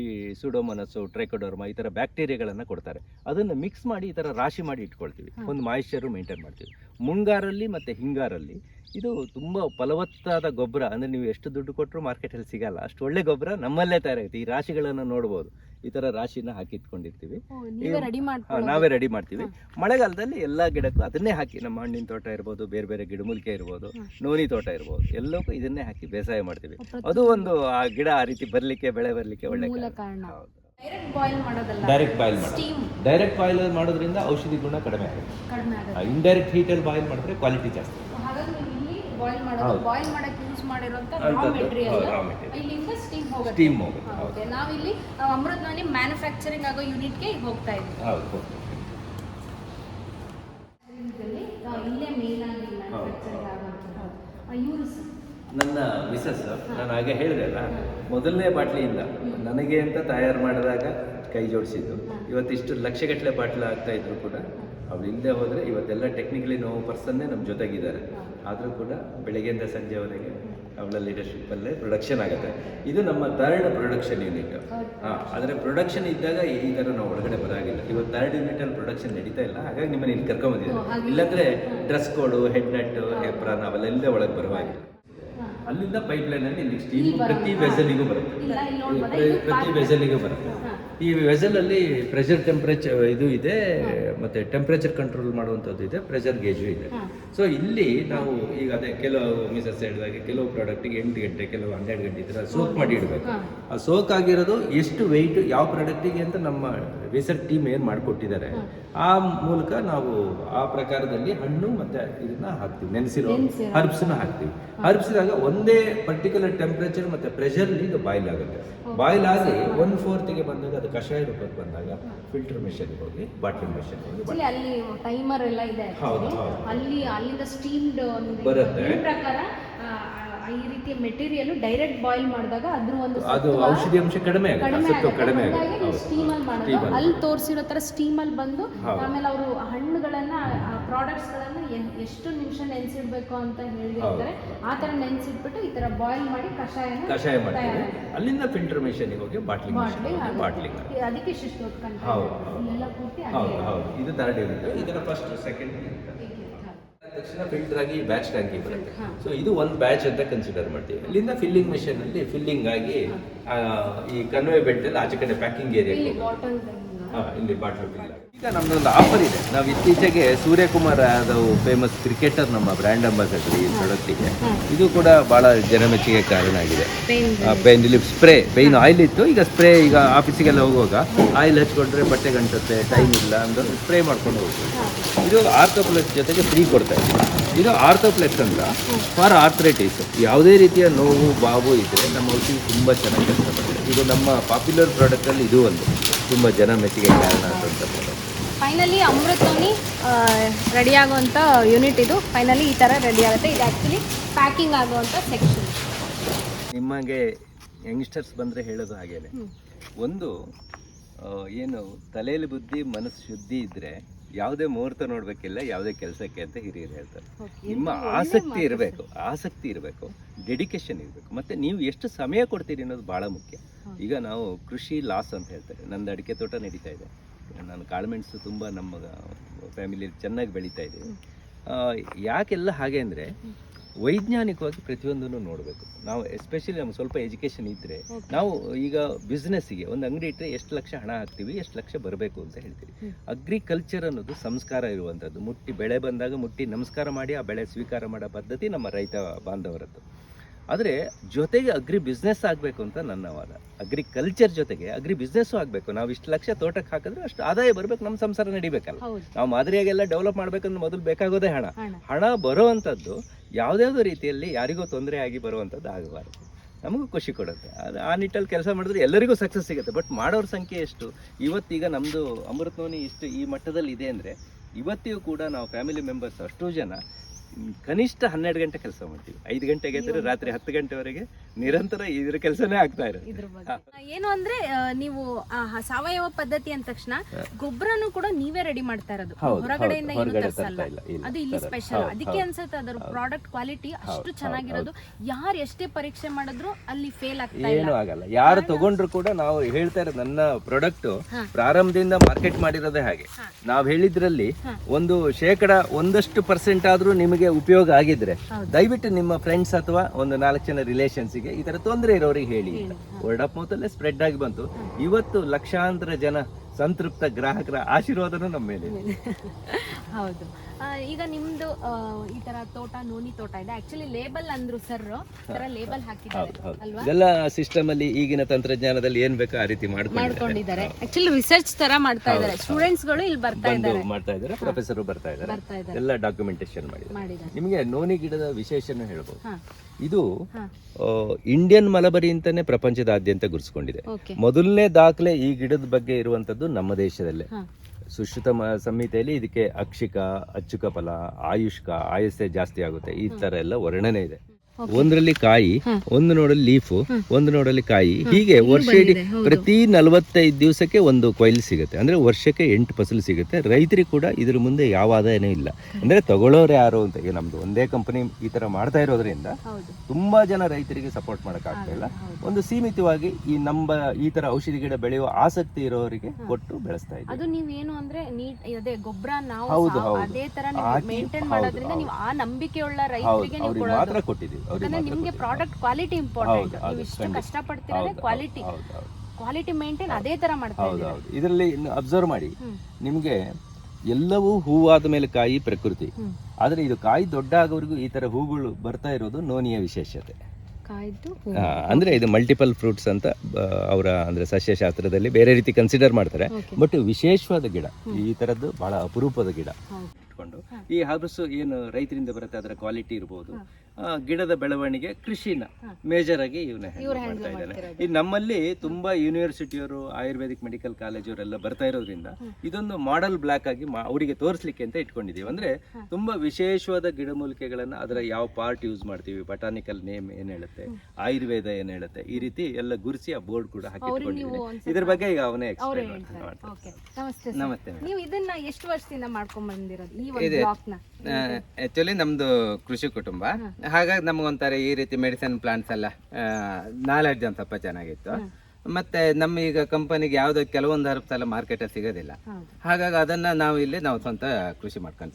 ಈ ಸುಡೋಮನಸ್ಸು ಟ್ರೈಕೋಡೋರ್ಮ ಈ ಥರ ಬ್ಯಾಕ್ಟೀರಿಯಾಗಳನ್ನು ಕೊಡ್ತಾರೆ. ಅದನ್ನು ಮಿಕ್ಸ್ ಮಾಡಿ ಈ ಥರ ರಾಶಿ ಮಾಡಿ ಇಟ್ಕೊಳ್ತೀವಿ. ಒಂದು ಮಾಯಿಶ್ಚರು ಮೇಂಟೈನ್ ಮಾಡ್ತೀವಿ. ಮುಂಗಾರಲ್ಲಿ ಮತ್ತು ಹಿಂಗಾರಲ್ಲಿ ಇದು ತುಂಬ ಫಲವತ್ತಾದ ಗೊಬ್ಬರ. ಅಂದರೆ ನೀವು ಎಷ್ಟು ದುಡ್ಡು ಕೊಟ್ಟರು ಮಾರ್ಕೆಟಲ್ಲಿ ಸಿಗಲ್ಲ. ಅಷ್ಟು ಒಳ್ಳೆ ಗೊಬ್ಬರ ನಮ್ಮಲ್ಲೇ ತಯಾರಾಗುತ್ತೆ. ಈ ರಾಶಿಗಳನ್ನು ನೋಡ್ಬೋದು. ಈ ಥರ ರಾಶಿನ ಹಾಕಿಟ್ಕೊಂಡಿರ್ತೀವಿ. ಇಟ್ಕೊಂಡಿರ್ತೀವಿ ರೆಡಿ ಹಾ, ನಾವೇ ರೆಡಿ ಮಾಡ್ತೀವಿ. ಮಳೆಗಾಲದಲ್ಲಿ ಎಲ್ಲ ಗಿಡಕ್ಕೂ ಅದನ್ನೇ ಹಾಕಿ. ನಮ್ಮ ಹಣ್ಣಿನ ತೋಟ ಇರ್ಬೋದು ಬೇರೆ ಬೇರೆ ಗಿಡಮೂಲಿಕೆ ಇರ್ಬೋದು. ನೋನಿ ತೋಟ ಇರ್ಬೋದು ಎಲ್ಲಕ್ಕೂ ಇದನ್ನೇ ಹಾಕಿ ಬೇಸಾಯ ಮಾಡ್ತೀವಿ. ಅದು ಒಂದು ಆ ಗಿಡ ಆ ರೀತಿ ಬರಲಿಕ್ಕೆ ಬೆಳೆ ಬರಲಿಕ್ಕೆ ಒಳ್ಳೆ ಕಾರಣ. ಡೈರೆಕ್ಟ್ ಬಾಯ್ಲ್ ಮಾಡೋದಲ್ಲ? ಡೈರೆಕ್ಟ್ ಬಾಯ್ಲ್ ಮಾಡೋದ್ರಿಂದ ಔಷಧಿ ಗುಣ ಕಡಿಮೆ ಆಗುತ್ತೆ. ಕಡಿಮೆ ಆಗುತ್ತೆ. ಇಂಡೈರೆಕ್ಟ್ ಹೀಟಲ್ಲಿ ಬಾಯ್ಲ್ ಮಾಡಿದ್ರೆ ಕ್ವಾಲಿಟಿ ಜಾಸ್ತಿ. ಬಾಯ್ಲ್ ಮಾಡೋದು ಹೌದು. ಬಾಯ್ಲ್ ಮಾಡಕ್ಕೆ ಯೂಸ್ ಮಾಡಿರುವಂತ ರಾ ಅಂಥದ್ದು, ಮೆಟೀರಿಯಲ್ ಹೌದು, raw material. ಇಲ್ಲಿಂದ ಸ್ಟೀಮ್ ಹೋಗುತ್ತೆ. Steam ಹೋಗುತ್ತೆ, ಹೌದು. okay. ನಾವಿಲ್ಲಿ ನಾವು ಅಮೃತವಾಣಿ ಮ್ಯಾನುಫ್ಯಾಕ್ಚರಿಂಗ್ ಆಗೋ ಯೂನಿಟ್ಗೆ ಈಗ ಹೋಗ್ತಾ ಇದ್ದೀವಿ. ಹೌದು ಇದರಲ್ಲಿ, ಆ, ಇಲ್ಲೇ ಮೇನ್ ಆಗಿ ಮ್ಯಾನುಫ್ಯಾಕ್ಚರಿಂಗ್ ಆಗುವಂಥದ್ದು. ಇವರು ನನ್ನ ಮಿಸಸ್ ನಾನು ಹಾಗೆ ಹೇಳಿದೆ ಅಲ್ಲ ಮೊದಲನೇ ಬಾಟ್ಲಿಯಿಂದ ನನಗೆ ಅಂತ ತಯಾರು ಮಾಡಿದಾಗ ಕೈ ಜೋಡಿಸಿದ್ದು. ಇವತ್ತಿಷ್ಟು ಲಕ್ಷಗಟ್ಟಲೆ ಬಾಟ್ಲು ಆಗ್ತಾ ಇದ್ರು ಕೂಡ. ಅವಳು ಇಲ್ಲದೆ ಹೋದರೆ ಇವತ್ತೆಲ್ಲ ಟೆಕ್ನಿಕಲಿ ನೋವು ಪರ್ಸನ್ನೇ ನಮ್ಮ ಜೊತೆಗಿದ್ದಾರೆ. ಆದರೂ ಕೂಡ ಬೆಳಗ್ಗೆಯಿಂದ ಸಂಜೆವರೆಗೆ ಅವಳ ಲೀಡರ್ಶಿಪ್ಪಲ್ಲೇ ಪ್ರೊಡಕ್ಷನ್ ಆಗುತ್ತೆ. ಇದು ನಮ್ಮ ಥರ್ಡ್ ಪ್ರೊಡಕ್ಷನ್ ಯೂನಿಟ್ ಹಾಂ ಆದರೆ ಪ್ರೊಡಕ್ಷನ್ ಇದ್ದಾಗ ಈ ಥರ ನಾವು ಒಳಗಡೆ ಬರೋಂಗಿಲ್ಲ. ಇವತ್ತು ಥರ್ಡ್ ಯೂನಿಟಲ್ಲಿ ಪ್ರೊಡಕ್ಷನ್ ನಡೀತಾ ಇಲ್ಲ. ಹಾಗಾಗಿ ನಿಮ್ಮನ್ನು ಇಲ್ಲಿ ಹಾಗೆ. ಇಲ್ಲಾಂದರೆ dress code head net apron ಅವೆಲ್ಲ ಒಳಗೆ ಬರುವಾಗಿಲ್ಲ. ಅಲ್ಲಿಂದ ಪೈಪ್ ಲೈನ್ ಅಲ್ಲಿ ಇಲ್ಲಿ ಸ್ಟೀಮ್. ಪ್ರತಿ ವೆಸಲಿಗೂ ಬರುತ್ತೆ? ಪ್ರತಿ. ವೆಸಲಿಗೂ ಬರುತ್ತೆ. ಈ ವೆಸಲ್ ಅಲ್ಲಿ ಪ್ರೆಷರ್ ಟೆಂಪರೇಚರ್ ಇದು ಇದೆ ಮತ್ತೆ ಟೆಂಪರೇಚರ್ ಕಂಟ್ರೋಲ್ ಮಾಡುವಂಥದ್ದು ಇದೆ ಪ್ರೆಷರ್ ಗೇಜು ಇದೆ. ಸೊ ಇಲ್ಲಿ ನಾವು ಈಗ ಅದೇ ಕೆಲವು ಮಿಸಸ್ ಹೇಳಿದಾಗೆ ಕೆಲವು ಪ್ರಾಡಕ್ಟಿಗೆ ಎಂಟು ಗಂಟೆ ಕೆಲವು ಹನ್ನೆರಡು ಗಂಟೆ ಈ ಥರ ಸೋಕ್ ಮಾಡಿ ಇಡಬೇಕು. ಆ ಸೋಕ್ ಆಗಿರೋದು ಎಷ್ಟು ವೆಯ್ಟ್ ಯಾವ ಪ್ರಾಡಕ್ಟಿಗೆ ಅಂತ ನಮ್ಮ ರಿಸರ್ಚ್ ಟೀಮ್ ಏನು ಮಾಡಿಕೊಟ್ಟಿದ್ದಾರೆ ಆ ಮೂಲಕ ನಾವು ಆ ಪ್ರಕಾರದಲ್ಲಿ ಹಣ್ಣು ಮತ್ತೆ ಇದನ್ನ ಹಾಕ್ತೀವಿ. ನೆನೆಸಿರೋ. ಹರ್ಬ್ಸ್ನ ಹಾಕ್ತೀವಿ. ಹರ್ಬ್ಸಿದಾಗ ಒಂದೇ ಪರ್ಟಿಕ್ಯುಲರ್ ಟೆಂಪ್ರೇಚರ್ ಮತ್ತೆ ಪ್ರೆಷರ್ ಇದು ಬಾಯ್ಲ್ ಆಗುತ್ತೆ. ಬಾಯ್ಲ್ ಆಗಿ ಒನ್ ಫೋರ್ತಿಗೆ ಬಂದಾಗ ಅದು ಕಷಾಯ ರೂಪಕ್ಕೆ ಬಂದಾಗ ಫಿಲ್ಟರ್ ಮೆಷಿನ್ ಹೋಗಿ ಬಾಟ್ಲಿ ಮೆಷಿನ್ ಹೋಗಿ ಅಲ್ಲಿ ಟೈಮರ್ ಎಲ್ಲ ಇದೆ ಹೌದು, ಹೌದು. ಅಲ್ಲಿ ಅಲ್ಲಿಂದ ಸ್ಟೀಮ್ಡ್ ಬರುತ್ತೆ. ಪ್ರಕಾರ ಈ ರೀತಿ ಮೆಟೀರಿಯಲ್ ಡೈರೆಕ್ಟ್ ಬಾಯ್ಲ್ ಮಾಡಿದಾಗ ಅದ್ರ ಒಂದು ಅದು ಔಷಧಿ ಅಂಶ ಕಡಿಮೆ ಆಗುತ್ತೆ ಕಡಿಮೆ ಆಗುತ್ತೆ. ಸ್ಟೀಮ್ ಅಲ್ಲಿ ಮಾಡೋದು ಅಲ್ಲಿ. ತೋರಿಸಿರೋ ತರ ಸ್ಟೀಮ್ ಅಲ್ಲಿ ಬಂದು ಆಮೇಲೆ ಅವರು ಹಣ್ಣುಗಳನ್ನ ಪ್ರಾಡಕ್ಟ್ಸ್ ಗಳನ್ನ ಎಷ್ಟು ನಿಮಿಷ ನೆನೆಸಿಡ್ಬೇಕು ಅಂತ ಹೇಳಿರ್ತಾರೆ ಆ ತರ ನೆನೆಸಿಟ್ಬಿಟ್ಟು ಈ ತರ ಬಾಯ್ಲ್ ಮಾಡಿ ಕಷಾಯ ಕಷಾಯ ಮಾಡ್ತೀವಿ. ಅಲ್ಲಿಂದ ಫಿಲ್ಟರ್ ಮೆಷಿನ್ಗೆ ಹೋಗಿ ಬಾಟ್ಲಿಂಗ್ ಬಾಟ್ಲಿಂಗ್ ಮೆಷಿನ್ ಬಾಟ್ಲಿಂಗ್ ಆಗುತ್ತೆ. ಅದಕ್ಕೆ ಕಂಟೈನರ್ ಹೌದು, ಹೌದು. ಪೂರ್ತಿ ಹೌದು ಇದು ತರ್ಡ್ ಯೂನಿಟ್ ಇದರ ಫಸ್ಟ್ ಸೆಕೆಂಡ್ ತಕ್ಷಣ ಫಿಲ್ಟರ್ ಆಗಿ ಬ್ಯಾಚ್ ಟ್ಯಾಂಕಿ ಬರುತ್ತೆ. ಸೊ ಇದು ಒಂದು ಬ್ಯಾಚ್ ಅಂತ ಕನ್ಸಿಡರ್ ಮಾಡ್ತೀವಿ. ಅಲ್ಲಿಂದ ಫಿಲ್ಲಿಂಗ್ ಮೆಷಿನ್ ಅಲ್ಲಿ ಫಿಲ್ಲಿಂಗ್ ಆಗಿ ಈ ಕನ್ವೆ ಬೆಲ್ಟ್ ಅಲ್ಲಿ ಆಚೆ ಕಡೆ ಪ್ಯಾಕಿಂಗ್ ಏರಿಯಾ ಇಲ್ಲಿ ಬಾಟ್ಲು ಈಗ ನಮ್ದೊಂದು ಆಫರ್ ಇದೆ. ನಾವು ಇತ್ತೀಚೆಗೆ ಸೂರ್ಯಕುಮಾರ್ ಯಾದವ್ ಫೇಮಸ್ ಕ್ರಿಕೆಟರ್ ನಮ್ಮ ಬ್ರ್ಯಾಂಡ್ ಅಂಬಾಸಡರ್ ಈ ಪ್ರಾಡಕ್ಟಿಗೆ ಇದು ಕೂಡ ಬಹಳ ಜನಮೆಚ್ಚುಗೆ ಕಾರಣ ಆಗಿದೆ. Pain relief. Spray pain oil ಇತ್ತು. ಈಗ ಸ್ಪ್ರೇ ಈಗ ಆಫೀಸಿಗೆಲ್ಲ ಹೋಗುವಾಗ ಆಯಿಲ್ ಹಚ್ಕೊಂಡ್ರೆ ಬಟ್ಟೆ ಗಂಟುತ್ತೆ ಟೈಮ್ ಇಲ್ಲ ಅಂದ್ರೆ ಸ್ಪ್ರೇ ಮಾಡ್ಕೊಂಡು ಹೋಗ್ತೀವಿ ಇದು ಆರ್ಥೋಪ್ಲೆಕ್ಸ್ ಜೊತೆಗೆ ಫ್ರೀ ಕೊಡ್ತಾ ಇದ್ದೀವಿ ಇದು ಆರ್ಥೋಪ್ಲೆಕ್ಸ್ ಅಂತ ಫಾರ್ ಆರ್ಥ್ರೈಟಿಸ್ ಯಾವುದೇ ರೀತಿಯ ನೋವು ಬಾವು ಇದ್ರೆ ನಮ್ಮ ಔಷಧಿ ತುಂಬ ಚೆನ್ನಾಗಿ ಕೆಲಸ ಇದು ನಮ್ಮ ಪಾಪ್ಯುಲರ್ ಪ್ರಾಡಕ್ಟಲ್ಲಿ ಇದು ಒಂದು. ತುಂಬ ಜನ ಮೆಚ್ಚುಗೆ ಕಾರಣ ಅಂತ ಫೈನಲಿ ಅಮೃತೋನಿ ರೆಡಿ ಆಗುವಂಥ ಯೂನಿಟ್ ಇದು. ಫೈನಲಿ ಈ ಥರ ರೆಡಿ ಆಗುತ್ತೆ. ಇದು ಆ್ಯಕ್ಚುಲಿ ಪ್ಯಾಕಿಂಗ್ ಆಗುವಂಥ ಸೆಕ್ಷನ್ ನಿಮಗೆ ಯಂಗ್ಸ್ಟರ್ಸ್ ಬಂದರೆ ಹೇಳೋದು ಹಾಗೇನೆ. ಒಂದು ಏನು ತಲೆಯಲ್ಲಿ ಬುದ್ಧಿ ಮನಸ್ಸು ಶುದ್ಧಿ ಇದ್ದರೆ ಯಾವುದೇ ಮುಹೂರ್ತ ನೋಡಬೇಕಿಲ್ಲ ಯಾವುದೇ ಕೆಲಸಕ್ಕೆ ಅಂತ ಹಿರಿಯರು ಹೇಳ್ತಾರೆ. ನಿಮ್ಮ ಆಸಕ್ತಿ ಇರಬೇಕು ಆಸಕ್ತಿ ಇರಬೇಕು ಡೆಡಿಕೇಶನ್ ಇರಬೇಕು. ಮತ್ತು ನೀವು ಎಷ್ಟು ಸಮಯ ಕೊಡ್ತೀರಿ ಅನ್ನೋದು ಭಾಳ ಮುಖ್ಯ. ಈಗ ನಾವು ಕೃಷಿ ಲಾಸ್ ಅಂತ ಹೇಳ್ತಾರೆ. ನಂದು ಅಡಿಕೆ ತೋಟ ನಡೀತಾ ಇದೆ. ನಾನು ಕಾಳುಮೆಣಸು ತುಂಬ ನಮ್ಮ ಫ್ಯಾಮಿಲಿಯಲ್ಲಿ ಚೆನ್ನಾಗಿ ಬೆಳೀತಾ ಇದ್ದೀವಿ ಆ, ಯಾಕೆಲ್ಲ ಹಾಗೆ ಅಂದರೆ ವೈಜ್ಞಾನಿಕವಾಗಿ ಪ್ರತಿಯೊಂದನ್ನು ನೋಡಬೇಕು. ನಾವು ಎಸ್ಪೆಷಲಿ ನಮ್ಗೆ ಸ್ವಲ್ಪ ಎಜುಕೇಷನ್ ಇದ್ದರೆ ನಾವು ಈಗ ಬಿಸ್ನೆಸ್ಸಿಗೆ ಒಂದು ಅಂಗಡಿ ಇಟ್ಟರೆ ಎಷ್ಟು ಲಕ್ಷ ಹಣ ಹಾಕ್ತೀವಿ ಎಷ್ಟು ಲಕ್ಷ ಬರಬೇಕು ಅಂತ ಹೇಳ್ತೀವಿ. ಅಗ್ರಿಕಲ್ಚರ್ ಅನ್ನೋದು ಸಂಸ್ಕಾರ ಇರುವಂಥದ್ದು ಮುಟ್ಟಿ ಬೆಳೆ ಬಂದಾಗ ಮುಟ್ಟಿ ನಮಸ್ಕಾರ ಮಾಡಿ ಆ ಬೆಳೆ ಸ್ವೀಕಾರ ಮಾಡೋ ಪದ್ಧತಿ ನಮ್ಮ ರೈತ ಬಾಂಧವರದ್ದು. ಆದರೆ ಜೊತೆಗೆ ಅಗ್ರಿ ಬಿಸ್ನೆಸ್ ಆಗಬೇಕು ಅಂತ ನನ್ನ ವಾದ. ಅಗ್ರಿಕಲ್ಚರ್ ಜೊತೆಗೆ ಅಗ್ರಿ ಬಿಸ್ನೆಸ್ಸು ಆಗಬೇಕು. ನಾವು ಇಷ್ಟು ಲಕ್ಷ ತೋಟಕ್ಕೆ ಹಾಕಿದ್ರೆ ಅಷ್ಟು ಆದಾಯ ಬರಬೇಕು ನಮ್ಮ ಸಂಸಾರ ನಡಿಬೇಕಲ್ಲ. ನಾವು ಮಾದರಿಯಾಗೆಲ್ಲ ಡೆವಲಪ್ ಮಾಡಬೇಕಂದ್ರೆ ಮೊದಲು ಬೇಕಾಗೋದೇ ಹಣ. ಹಣ. ಬರುವಂಥದ್ದು ಯಾವುದ್ಯಾವುದೋ ರೀತಿಯಲ್ಲಿ ಯಾರಿಗೋ ತೊಂದರೆ ಆಗಿ ಬರುವಂಥದ್ದು ಆಗಬಾರ್ದು. ನಮಗೂ ಖುಷಿ ಕೊಡುತ್ತೆ. ಅದು ಆ ನಿಟ್ಟಲ್ಲಿ ಕೆಲಸ ಮಾಡಿದ್ರೆ ಎಲ್ಲರಿಗೂ ಸಕ್ಸಸ್ ಸಿಗುತ್ತೆ. ಬಟ್ ಮಾಡೋರ ಸಂಖ್ಯೆ ಎಷ್ಟು? ಇವತ್ತೀಗ ನಮ್ಮದು ಅಮೃತನೋನಿ ಇಷ್ಟು ಈ ಮಟ್ಟದಲ್ಲಿ ಇದೆ ಅಂದರೆ ಇವತ್ತಿಗೂ ಕೂಡ ನಾವು ಫ್ಯಾಮಿಲಿ ಮೆಂಬರ್ಸ್ ಅಷ್ಟು ಜನ ಕನಿಷ್ಠ ಹನ್ನೆರಡು ಗಂಟೆ ಕೆಲಸ ಮಾಡ್ತೀವಿ. ಐದು ಗಂಟೆಗೆ ಎದ್ದರೆ ರಾತ್ರಿ ಹತ್ತು ಗಂಟೆವರೆಗೆ ನಿರಂತರ ಇದ್ರ ಕೆಲಸನೇ ಆಗ್ತಾ ಇರೋದು ಇದ್ರ ಬಗ್ಗೆ. ಏನು ಅಂದ್ರೆ ಆ, ನೀವು ಆ, ಹ- ಸಾವಯವ ಪದ್ಧತಿ ಅಂದ ತಕ್ಷಣ ಗೊಬ್ಬರನು ಕೂಡ ನೀವೇ ರೆಡಿ ಮಾಡ್ತಾ ಇರೋದು. ಹೌದು, ಹೊರಗಡೆಯಿಂದ ಹೌದು, ಏನು ಹೊರಗಡೆ ತರ್ಸಲ್ಲ. ತರ್ತಾ ಇಲ್ಲ, ಇಲ್ಲ, ಅದು ಇಲ್ಲಿ ತರಲ್ಲ. ಸ್ಪೆಷಲ್ ಹೌದು, ಅದಕ್ಕೆ ಹೌದು. ಅನ್ಸುತ್ತೆ ಅದರ ಪ್ರಾಡಕ್ಟ್ ಕ್ವಾಲಿಟಿ ಅಷ್ಟು ಚೆನ್ನಾಗಿರೋದು. ಯಾರು ಎಷ್ಟೇ ಪರೀಕ್ಷೆ ಮಾಡಿದ್ರು ಅಲ್ಲಿ ಫೇಲ್ ಆಗ್ತಾ ಏನು ಇಲ್ಲ. ಆಗಲ್ಲ. ಯಾರು ತಗೊಂಡ್ರು ಕೂಡ ನಾವು ಹೇಳ್ತಾ ಇರೋದು ನನ್ನ ಪ್ರಾಡಕ್ಟ್ ಪ್ರಾರಂಭದಿಂದ ಮಾರ್ಕೆಟ್ ಮಾಡಿರೋದೇ ಹಾಗೆ. ನಾವು ಹೇಳಿದ್ರಲ್ಲಿ ಒಂದು ಶೇಕಡ ಒಂದಷ್ಟು ಪರ್ಸೆಂಟ್ ಆದ್ರೂ ನಿಮಗೆ ಉಪಯೋಗ ಆಗಿದ್ರೆ ದಯವಿಟ್ಟು ನಿಮ್ಮ ಫ್ರೆಂಡ್ಸ್ ಅಥವಾ ಒಂದು ನಾಲ್ಕು ಜನ ರಿಲೇಷನ್ಸ್ಗೆ ಈ ತರ ತೊಂದರೆ ಇರೋರಿಗೆ ಹೇಳಿ ವರ್ಡ್ ಆಫ್ ಮೌತಲ್ಲೇ ಸ್ಪ್ರೆಡ್ ಆಗಿ ಬಂತು. ಇವತ್ತು ಲಕ್ಷಾಂತರ ಜನ ಸಂತೃಪ್ತ ಗ್ರಾಹಕರ ಆಶೀರ್ವಾದನೂ ನಮ್ಮ ಮೇಲೆ ಹೌದು. ಈಗ ನಿಮ್ದು ಈ ತರ ತೋಟ ನೋನಿ ತೋಟ ಇದೆ. ಆಕ್ಚುಲಿ ಲೇಬಲ್ ಅಂದ್ರು ಸರ್ ತರ ಲೇಬಲ್ ಹಾಕಿದ್ದಾರೆ. ಅಲ್ವಾ? ಇದೆಲ್ಲ ಸಿಸ್ಟಮ್ ಅಲ್ಲಿ ಈಗಿನ ತಂತ್ರಜ್ಞಾನದಲ್ಲಿ ಏನ್ ಬೇಕೋ ಆ ರೀತಿ ಮಾಡ್ಕೊಂಡಿದ್ದಾರೆ. ಆಕ್ಚುಲಿ ರಿಸರ್ಚ್ ತರ ಮಾಡ್ತಾ ಇದ್ದಾರೆ. ಸ್ಟೂಡೆಂಟ್ಸ್ಗಳು ಇಲ್ಲಿ ಬರ್ತಾ ಇದ್ದಾರೆ. ಮಾಡ್ತಾ ಇದ್ದಾರೆ ಪ್ರೊಫೆಸರ್ ಬರ್ತಾ ಇದ್ದಾರೆ. ಎಲ್ಲ ಡಾಕ್ಯುಮೆಂಟೇಶನ್ ಮಾಡಿದ್ದಾರೆ. ನಿಮಗೆ ನೋನಿ ಗಿಡದ ವಿಶೇಷನೂ ಹೇಳ್ಬೋದು. ಇದು ಇಂಡಿಯನ್ ಮಲಬರಿ ಅಂತಾನೆ ಪ್ರಪಂಚದಾದ್ಯಂತ ಗುರುಸ್ಕೊಂಡಿದೆ ಮೊದಲನೇ ದಾಖಲೆ ಈ ಗಿಡದ ಬಗ್ಗೆ ಇರುವಂತದ್ದು ನಮ್ಮ ದೇಶದಲ್ಲೇ. ಸುಶ್ರುತ ಸಂಹಿತೆಯಲ್ಲಿ ಇದಕ್ಕೆ ಅಕ್ಷಿಕ, ಅಚ್ಚುಕ ಫಲ, ಆಯುಷ್ಕ, ಆಯಸ್ಸೆ ಜಾಸ್ತಿ ಆಗುತ್ತೆ. ಈ ತರ ಎಲ್ಲ ವರ್ಣನೆ ಇದೆ. ಒಂದರಲ್ಲಿ ಕಾಯಿ ಒಂದು ನೋಡಲ್ಲಿ ಲೀಫ್ ಒಂದು ನೋಡಲ್ಲಿ ಕಾಯಿ. ಹೀಗೆ ವರ್ಷ ಇಡೀ ಪ್ರತಿ ನಲವತ್ತೈದು ದಿವಸಕ್ಕೆ ಒಂದು ಕೊಯ್ಲು ಸಿಗುತ್ತೆ. ಅಂದ್ರೆ ವರ್ಷಕ್ಕೆ ಎಂಟು ಫಸಲು ಸಿಗುತ್ತೆ. ರೈತರಿಗೆ ಕೂಡ ಇದ್ರ ಮುಂದೆ ಯಾವ ಆದಾಯನೂ ಇಲ್ಲ. ಅಂದ್ರೆ ತಗೊಳ್ಳೋರು ಯಾರು ಅಂತ ಈಗ ನಮ್ದು ಒಂದೇ ಕಂಪನಿ ಈ ತರ ಮಾಡ್ತಾ ಇರೋದ್ರಿಂದ ತುಂಬಾ ಜನ ರೈತರಿಗೆ ಸಪೋರ್ಟ್ ಮಾಡಕ್ ಆಗ್ತಾ ಇಲ್ಲ. ಒಂದು ಸೀಮಿತವಾಗಿ ಈ ನಮ್ಮ ಈ ತರ ಔಷಧಿ ಗಿಡ ಬೆಳೆಯುವ ಆಸಕ್ತಿ ಇರೋರಿಗೆ ಕೊಟ್ಟು ಬೆಳೆಸ್ತಾ ಇದ್ದೀವಿ. ಅದು ನೀವೇನು ಅಂದ್ರೆ ನೀಟ್ ಅದೇ ಗೊಬ್ಬರ ನಾವು ಹೌದು, ಹೌದು. ಅದೇ ತರ ನೀವು ಹಾಕಿ- ಮೇಂಟೈನ್ ಮಾಡೋದ್ರಿಂದ ನೀವು ಆ ನಂಬಿಕೆ ಉಳ್ಳ ರೈತರಿಗೆ ಮಾತ್ರ ಕೊಟ್ಟಿದ್ದೀವಿ. ಅವ್ರಿಗೆ ನಿಮ್ಗೆ. ಪ್ರಾಡಕ್ಟ್ ಕ್ವಾಲಿಟಿ ಇಂಪಾರ್ಟೆಂಟ್ ಹೌದು, ನೀವು ಇಷ್ಟು ಕಷ್ಟಪಡ್ತಿರೋದೇ ಕ್ವಾಲಿಟಿ. ಕ್ವಾಲಿಟಿ ಮೇಂಟೈನ್ ಅದೇ ತರ ಮಾಡ್ತಾ ಹೌದು ಹೌದು. ಇದರಲ್ಲಿ ಅಬ್ಸರ್ವ್ ಮಾಡಿ. ನಿಮಗೆ ಎಲ್ಲವೂ ಹೂವಾದ ಮೇಲೆ ಕಾಯಿ ಪ್ರಕೃತಿ. ಆದ್ರೆ ಇದು ಕಾಯಿ ದೊಡ್ಡ ಆಗೋವರೆಗೂ ಈ ತರ ಹೂಗಳು ಬರ್ತಾ ಇರೋದು ನೋನಿಯ ವಿಶೇಷತೆ. ಅಂದ್ರೆ ಇದು ಮಲ್ಟಿಪಲ್ ಫ್ರೂಟ್ಸ್ ಅಂತ ಅವರ ಅಂದ್ರೆ ಸಸ್ಯಶಾಸ್ತ್ರದಲ್ಲಿ ಬೇರೆ ರೀತಿ ಕನ್ಸಿಡರ್ ಮಾಡ್ತಾರೆ. ಬಟ್ ವಿಶೇಷವಾದ ಗಿಡ ಈ ತರದ್ದು ಬಹಳ ಅಪರೂಪದ ಗಿಡ. ಇಟ್ಕೊಂಡು ಈ ಹರ್ಬ್ಸ್ ಏನು ರೈತರಿಂದ ಬರುತ್ತೆ ಅದರ ಕ್ವಾಲಿಟಿ ಇರ್ಬೋದು. ಗಿಡದ ಬೆಳವಣಿಗೆ ಕೃಷಿನ ಮೇಜರ್ ಆಗಿ ಇವನ್ನ ಮಾಡ್ತಾ ಇದ್ದಾರೆ ಈ ನಮ್ಮಲ್ಲಿ ತುಂಬಾ ಯೂನಿವರ್ಸಿಟಿಯವರು ಆಯುರ್ವೇದಿಕ್ ಮೆಡಿಕಲ್ ಕಾಲೇಜವರೆಲ್ಲ ಬರ್ತಾ ಇರೋದ್ರಿಂದ ಇದೊಂದು ಮಾಡೆಲ್ ಬ್ಲಾಕ್ ಆಗಿ ಅವರಿಗೆ ತೋರಿಸ್ಲಿಕ್ಕೆ ಅಂತ ಇಟ್ಕೊಂಡಿದೀವಿ ಅಂದ್ರೆ ತುಂಬಾ ವಿಶೇಷವಾದ ಗಿಡಮೂಲಿಕೆಗಳನ್ನ ಅದರ ಯಾವ ಪಾರ್ಟ್ ಯೂಸ್ ಮಾಡ್ತೀವಿ. ಬಟಾನಿಕಲ್ ನೇಮ್ ಏನ್ ಹೇಳುತ್ತೆ ಆಯುರ್ವೇದ ಏನ್ ಹೇಳುತ್ತೆ ಈ ರೀತಿ ಎಲ್ಲ ಗುರುಸಿ ಆ ಬೋರ್ಡ್ ಕೂಡ ಹಾಕಿ ಇಟ್ಕೊಂಡಿದ್ದೀನಿ. ಒಂದ್ಸಲ- ಇದ್ರ ಬಗ್ಗೆ ಈಗ ಅವನೇ ಎಕ್ಸ್ಪ್ಲೈನ್ ಮಾಡ್ತಾರೆ. ನಮಸ್ತೆ ನೀವು ಇದನ್ನ ಎಷ್ಟು ವರ್ಷದಿಂದ ಮಾಡ್ಕೊಂಡ್ ಬಂದಿರೋದು ಆಕ್ಚುಲಿ ನಮ್ದು ಕೃಷಿ ಕುಟುಂಬ. ಹಾಗಾಗಿ ನಮಗೊಂಥರ ಈ ರೀತಿ ಮೆಡಿಸಿನ್ ಪ್ಲಾಂಟ್ಸ್ ಎಲ್ಲ ನಾಲೆಡ್ಜ್ ಒಂದು ಸ್ವಲ್ಪ ಚೆನ್ನಾಗಿತ್ತು ಮತ್ತೆ ನಮ್ಮ ಈಗ ಕಂಪನಿಗೆ ಯಾವ್ದು ಕೆಲವೊಂದು ಹರ್ಬ್ಸ್ ಮಾರ್ಕೆಟ್ ಅಲ್ಲಿ ಸಿಗೋದಿಲ್ಲ. ಹಾಗಾಗಿ ಅದನ್ನ ನಾವು ಇಲ್ಲಿ ನಾವು ಸ್ವಂತ ಕೃಷಿ ಮಾಡ್ಕೊಂತ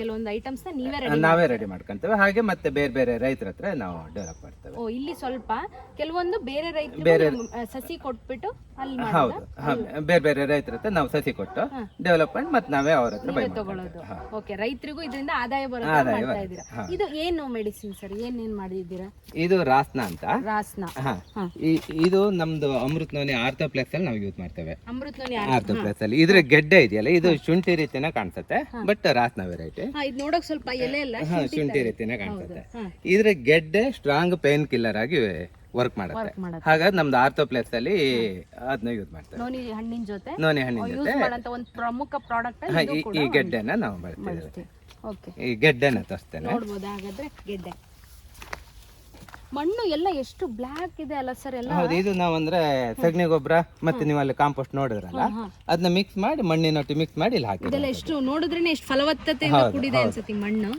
ಕೆಲವೊಂದು ಐಟಮ್ಸ್ ನೀವೇ ರೆಡಿ ಮಾಡ್ಕೊಂತೇವೆ. ಹಾಗೆ ಮತ್ತೆ ಬೇರೆ ಬೇರೆ ರೈತರ ಹತ್ರ ನಾವು ಡೆವಲಪ್ ಮಾಡ್ತೇವೆ. ಓ ಇಲ್ಲಿ ಸ್ವಲ್ಪ ಕೆಲವೊಂದು ಬೇರೆ ರೈತರು ಸಸಿ ಕೊಟ್ಬಿಟ್ಟು? ಹೌದು. ಬೇರೆ ಬೇರೆ ರೈತರ ಹತ್ರ ನಾವು ಸಸಿ ಕೊಟ್ಟು ಡೆವಲಪ್ಮೆಂಟ್ ಮತ್ತೆ ನಾವೇ ಅವ್ರ ಹತ್ರ ಬೈ ತಗೊಳ್ಳೋದು. ಓಕೆ ರೈತರಿಗೂ ಇದರಿಂದ ಆದಾಯ ಬರುತ್ತೆ ಮಾಡ್ತಾ ಇದ್ದೀರಾ? ಇದು ಏನು ಮೆಡಿಸಿನ್ ಸರ್? ಏನೇನ್ ಮಾಡಿದ್ದೀರಾ? ಇದು ರಾಸ್ನ ಅಂತ. ರಾಸ್ನ. ಇದು ನಮ್ದು ಅಮೃತ್ ನೋನಿ ಆರ್ಥೋಪ್ಲೆಕ್ಸ್ ಅಲ್ಲಿ ನಾವು ಯೂಸ್ ಮಾಡ್ತೇವೆ. ಅಮೃತ್ ಪ್ಲಸ್ ಅಲ್ಲಿ. ಇದ್ರ ಗೆಡ್ಡೆ ಇದೆಯಲ್ಲ ಇದು ಶುಂಠಿ ರೀತಿನ ಕಾಣಿಸುತ್ತೆ ಬಟ್ ರಾಸ್ನ ವೆರೈಟಿ ಇದು ನೋಡಕ್ ಸ್ವಲ್ಪ ಎಲೆ ಎಲ್ಲ ಹಾ ಶುಂಠಿ ರೀತಿನ ಕಾಣಿಸುತ್ತೆ. ಇದ್ರ ಗೆಡ್ಡೆ ಸ್ಟ್ರಾಂಗ್ ಪೇನ್ ಕಿಲ್ಲರ್ ಆಗಿ ವರ್ಕ್ ಮಾಡುತ್ತೆ. ಹಾಗಾಗಿ ನಮ್ದು ಆರ್ಥೋಪ್ಲೆಕ್ಸ್ ಅಲ್ಲಿ ಅದನ್ನ ಯೂಸ್ ಮಾಡ್ತೇವೆ. ನೋನಿ ಹಣ್ಣಿನ ಜೊತೆ? ನೋನಿ ಹಣ್ಣಿನ ಜೊತೆ. ಒಂದು ಪ್ರಮುಖ ಪ್ರಾಡಕ್ಟ್ ಈ- ಗೆಡ್ಡೆನ ನಾವು ಬಳಸ್ತಿದ್ದೇವೆ ಓಕೆ. ಈ ಗೆಡ್ಡೆನ ತರ್ಸ್ತೇನೆ. ನೋಡ್ಬೋದು? ಹಾಗಾದ್ರೆ ಗೆಡ್ಡೆ. ಮಣ್ಣು ಎಲ್ಲ ಎಷ್ಟು ಬ್ಲಾಕ್ ಇದೆ ಅಲ್ಲ ಸರ್ ಎಲ್ಲ? ಹೌದು ಇದು ನಾವು ಅಂದ್ರೆ ಸಗಣಿ ಗೊಬ್ಬರ ಮತ್ತೆ ನೀವು ಅಲ್ಲಿ ಕಾಂಪೋಸ್ಟ್ ನೋಡಿದ್ರಲ್ಲ? ಅದನ್ನ ಮಿಕ್ಸ್ ಮಾಡಿ ಮಣ್ಣಿನೊಟ್ಟಿ ಮಿಕ್ಸ್ ಮಾಡಿ ಇಲ್ಲಿ ಹಾಕಿ ಇದೆಲ್ಲ ಎಷ್ಟು ನೋಡಿದ್ರೇನೆ ಎಷ್ಟು ಫಲವತ್ತತೆ ಕೂಡಿದೆ ಅನ್ಸುತ್ತೆ ಮಣ್ಣು.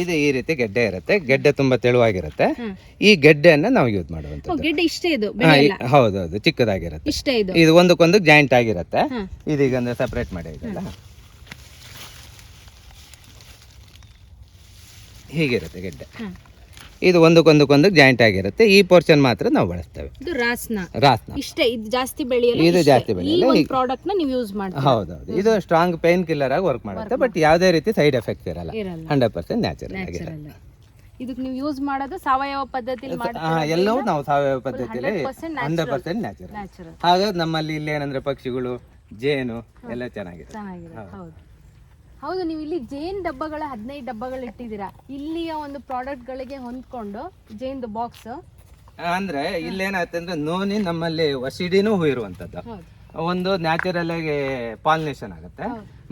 ಇದು ಈ ರೀತಿ ಗೆಡ್ಡೆ ಇರುತ್ತೆ ಗೆಡ್ಡೆ ತುಂಬಾ ತೆಳುವಾಗಿರುತ್ತೆ. ಈ ಗೆಡ್ಡೆಯನ್ನ ನಾವು ಯೂಸ್ ಮಾಡುವಂತ ಗೆಡ್ಡೆ ಇಷ್ಟೇ ಇದು ಹೌದೌದು ಚಿಕ್ಕದಾಗಿರುತ್ತೆ. ಇಷ್ಟೇ ಇದು? ಇದು ಒಂದಕ್ಕೊಂದು ಜಾಯಿಂಟ್ ಆಗಿರುತ್ತೆ. ಇದೀಗ ಅಂದ್ರೆ ಸಪರೇಟ್ ಮಾಡಿ ಇದೆಲ್ಲ ಹೀಗಿರುತ್ತೆ ಗೆಡ್ಡೆ. ಇದು ಒಂದಕ್ಕೊಂದಕ್ಕೊಂದು ಜಾಯಿಂಟ್ ಆಗಿರುತ್ತೆ. ಈ ಪೋರ್ಷನ್ ಮಾತ್ರ ನಾವು ಬಳಸ್ತೇವೆ. ಇದು ರಾಸ್ನ. ರಾಸ್ನ. ಇಷ್ಟೇ ಇದು ಜಾಸ್ತಿ ಬೆಳೆಯಲ್ಲ ಇದು ಜಾಸ್ತಿ ಬೆಳೆಯಲ್ಲ. ಈ- ಪ್ರಾಡಕ್ಟ್ನ ನೀವು ಯೂಸ್ ಮಾಡ್ತೀರಾ? ಹೌದೌದು. ಇದು ಸ್ಟ್ರಾಂಗ್ ಪೇನ್ ಕಿಲ್ಲರ್ ಆಗಿ ವರ್ಕ್ ಮಾಡುತ್ತೆ. ಬಟ್ ಯಾವುದೇ ರೀತಿ ಸೈಡ್ ಎಫೆಕ್ಟ್ ಇರಲ್ಲ. ಹಂಡ್ರೆಡ್ ಪರ್ಸೆಂಟ್ ನ್ಯಾಚುರಲ್ ಆಗಿ ನ್ಯಾಚುರಲ್ ಇದಕ್ಕೆ ನೀವು ಯೂಸ್ ಮಾಡೋದು ಸಾವಯವ ಪದ್ಧತಿಲಿ ಹಾ, ಎಲ್ಲವೂ ನಾವು ಸಾವಯವ ಪದ್ಧತಿಯಲ್ಲಿ 100% ಹಂಡ್ರೆಡ್ ಪರ್ಸೆಂಟ್ ನ್ಯಾಚುರಲ್ ಹಾಗಾಗಿ ನಮ್ಮಲ್ಲಿ ಇಲ್ಲಿ ಏನಂದ್ರೆ ಪಕ್ಷಿಗಳು ಜೇನು ಎಲ್ಲ ಚೆನ್ನಾಗಿದೆ ಚೆನ್ನಾಗಿದೆ ಹೌದು. ಹೌದು ನೀವು ಇಲ್ಲಿ ಜೇನ್ ಡಬ್ಬಗಳ ಹದಿನೈದು ಡಬ್ಬಗಳು ಇಟ್ಟಿದ್ದೀರಾ. ಇಲ್ಲಿಯ ಒಂದು ಪ್ರಾಡಕ್ಟ್ ಗಳಿಗೆ ಹೊಂದ್ಕೊಂಡು ಜೇನ್ದು ಬಾಕ್ಸ್ ಅಂದ್ರೆ ಇಲ್ಲೇನಾಗುತ್ತೆ ಅಂದ್ರೆ ನೋನಿ ನಮ್ಮಲ್ಲಿ ವಸಿಡಿನೂ ಹೂ ಇರುವಂತದ್ದು ಒಂದು ನ್ಯಾಚುರಲ್ ಆಗಿ ಪಾಲಿನೇಷನ್ ಆಗುತ್ತೆ.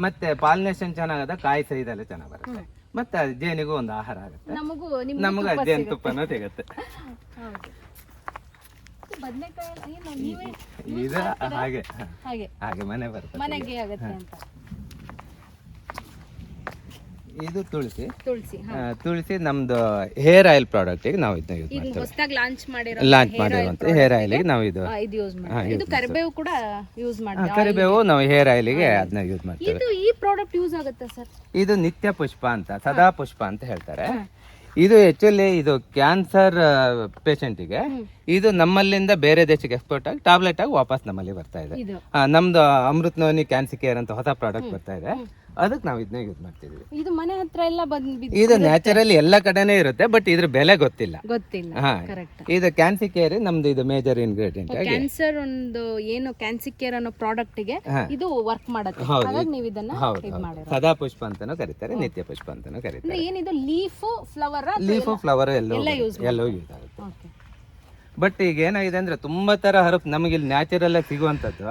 ಮತ್ತೆ ಪಾಲಿನೇಷನ್ ಚೆನ್ನಾಗದ ಕಾಯಿ ಸೈದೆಲ್ಲ ಚೆನ್ನಾಗಿ ಬರುತ್ತೆ. ಮತ್ತೆ ಜೇನಿಗೂ ಒಂದು ಆಹಾರ ಆಗುತ್ತೆ. ನಮಗೂ ನಿಮ್ಗೂ ಜೇನು. ತುಪ್ಪನೂ ಸಿಗುತ್ತೆ. ಹಾಗೆ. ಹಾಗೆ. ಮನೆ ಬರುತ್ತೆ ಮನೆಗೆ ಆಗುತ್ತೆ ಅಂತ. ಇದು ತುಳಸಿ. ತುಳಸಿ ತುಳಸಿ ನಮ್ದು ಹೇರ್ ಆಯಿಲ್ ಪ್ರಾಡಕ್ಟ್ ನಾವು ಇದನ್ನ ಯೂಸ್ ಮಾಡ್ತೀವಿ ಮಾಡ್ತೇವೆ. ಹೊಸದಾಗಿ ಲಾಂಚ್ ಮಾಡಿರೋ ಲಾಂಚ್ ಮಾಡಿರುವಂತ ಹೇರ್ ಆಯಿಲ್ಗೆ ನಾವು ಇದು ಯೂಸ್ ಮಾಡ್ತೀವಿ. ಇದು ಕರಿಬೇವು ಕೂಡ ಯೂಸ್ ಮಾಡ್ತೀವಿ. ಮಾಡಿ ಕರಿಬೇವು ನಾವು ಹೇರ್ ಆಯಿಲ್ಗೆ ಅದನ್ನ ಯೂಸ್ ಮಾಡ್ತೀವಿ. ಇದು ಈ ಪ್ರಾಡಕ್ಟ್ ಯೂಸ್ ಆಗುತ್ತೆ ಸರ್? ಇದು ನಿತ್ಯ ಪುಷ್ಪ ಅಂತ ಸದಾ ಪುಷ್ಪ ಅಂತ ಹೇಳ್ತಾರೆ. ಇದು ಆಕ್ಚುಲಿ ಇದು ಕ್ಯಾನ್ಸರ್ ಪೇಷಂಟಿಗೆ ಇದು ನಮ್ಮಲ್ಲಿಂದ ಬೇರೆ ದೇಶಕ್ಕೆ ಎಕ್ಸ್ಪೋರ್ಟ್ ಆಗಿ ಟ್ಯಾಬ್ಲೆಟ್ ಆಗಿ ವಾಪಸ್ ನಮ್ಮಲ್ಲಿ ಬರ್ತಾ ಇದೆ. ಇದು. ನಮ್ದು ಅಮೃತ್ ನೋನಿ ಕ್ಯಾನ್ಸರ್ ಕೇರ್ ಅಂತ ಹೊಸ ಪ್ರಾಡಕ್ಟ್ ಬರ್ತಾ ಇದೆ. ಅದಕ್ಕೆ ನಾವು ಇದನ್ನ ಯೂಸ್ ಮಾಡ್ತಿದ್ವಿ. ಇದು ಮನೆ ಹತ್ರ ಎಲ್ಲ ಇದು ನ್ಯಾಚುರಲಿ ಎಲ್ಲ ಕಡೆನೇ ಇರುತ್ತೆ ಬಟ್ ಇದ್ರ ಬೆಲೆ ಗೊತ್ತಿಲ್ಲ. ಗೊತ್ತಿಲ್ಲ. ಹಾ. ಇದು ಕ್ಯಾನ್ಸರ್ ಕೇರ್ ನಮ್ದು ಇದು ಮೇಜರ್ ಇಂಗ್ರೀಡಿಯಂಟ್ ಕ್ಯಾನ್ಸರ್ ಒಂದು ಏನು ಕ್ಯಾನ್ಸರ್ ಕೇರ್ ಅನ್ನೋ ಪ್ರಾಡಕ್ಟ್ಗೆ ಇದು ವರ್ಕ್ ಮಾಡುತ್ತೆ. ಹಾಗಾಗಿ ನೀವು ಇದನ್ನ ಇದು. ಸದಾ ಪುಷ್ಪ ಅಂತಾನೂ ಕರೀತಾರೆ ನಿತ್ಯ ಪುಷ್ಪ ಅಂತಾನೂ ಕರೀತಾರೆ. ಏನಿದು? ಲೀಫ್ ಫ್ಲವರ್ ಲೀಫ್ ಫ್ಲವರ್ ಎಲ್ಲೋ? ಎಲ್ಲ ಯೂಸ್ ಆಗುತ್ತೆ. ಬಟ್ ಈಗ ಏನಾಗಿದೆ ಅಂದ್ರೆ ತುಂಬಾ ತರ ಹರಪ್ ನಮಗೆ ಇಲ್ಲಿ ನ್ಯಾಚುರಲ್ ಆಗಿ ಸಿಗುವಂತದ್ದು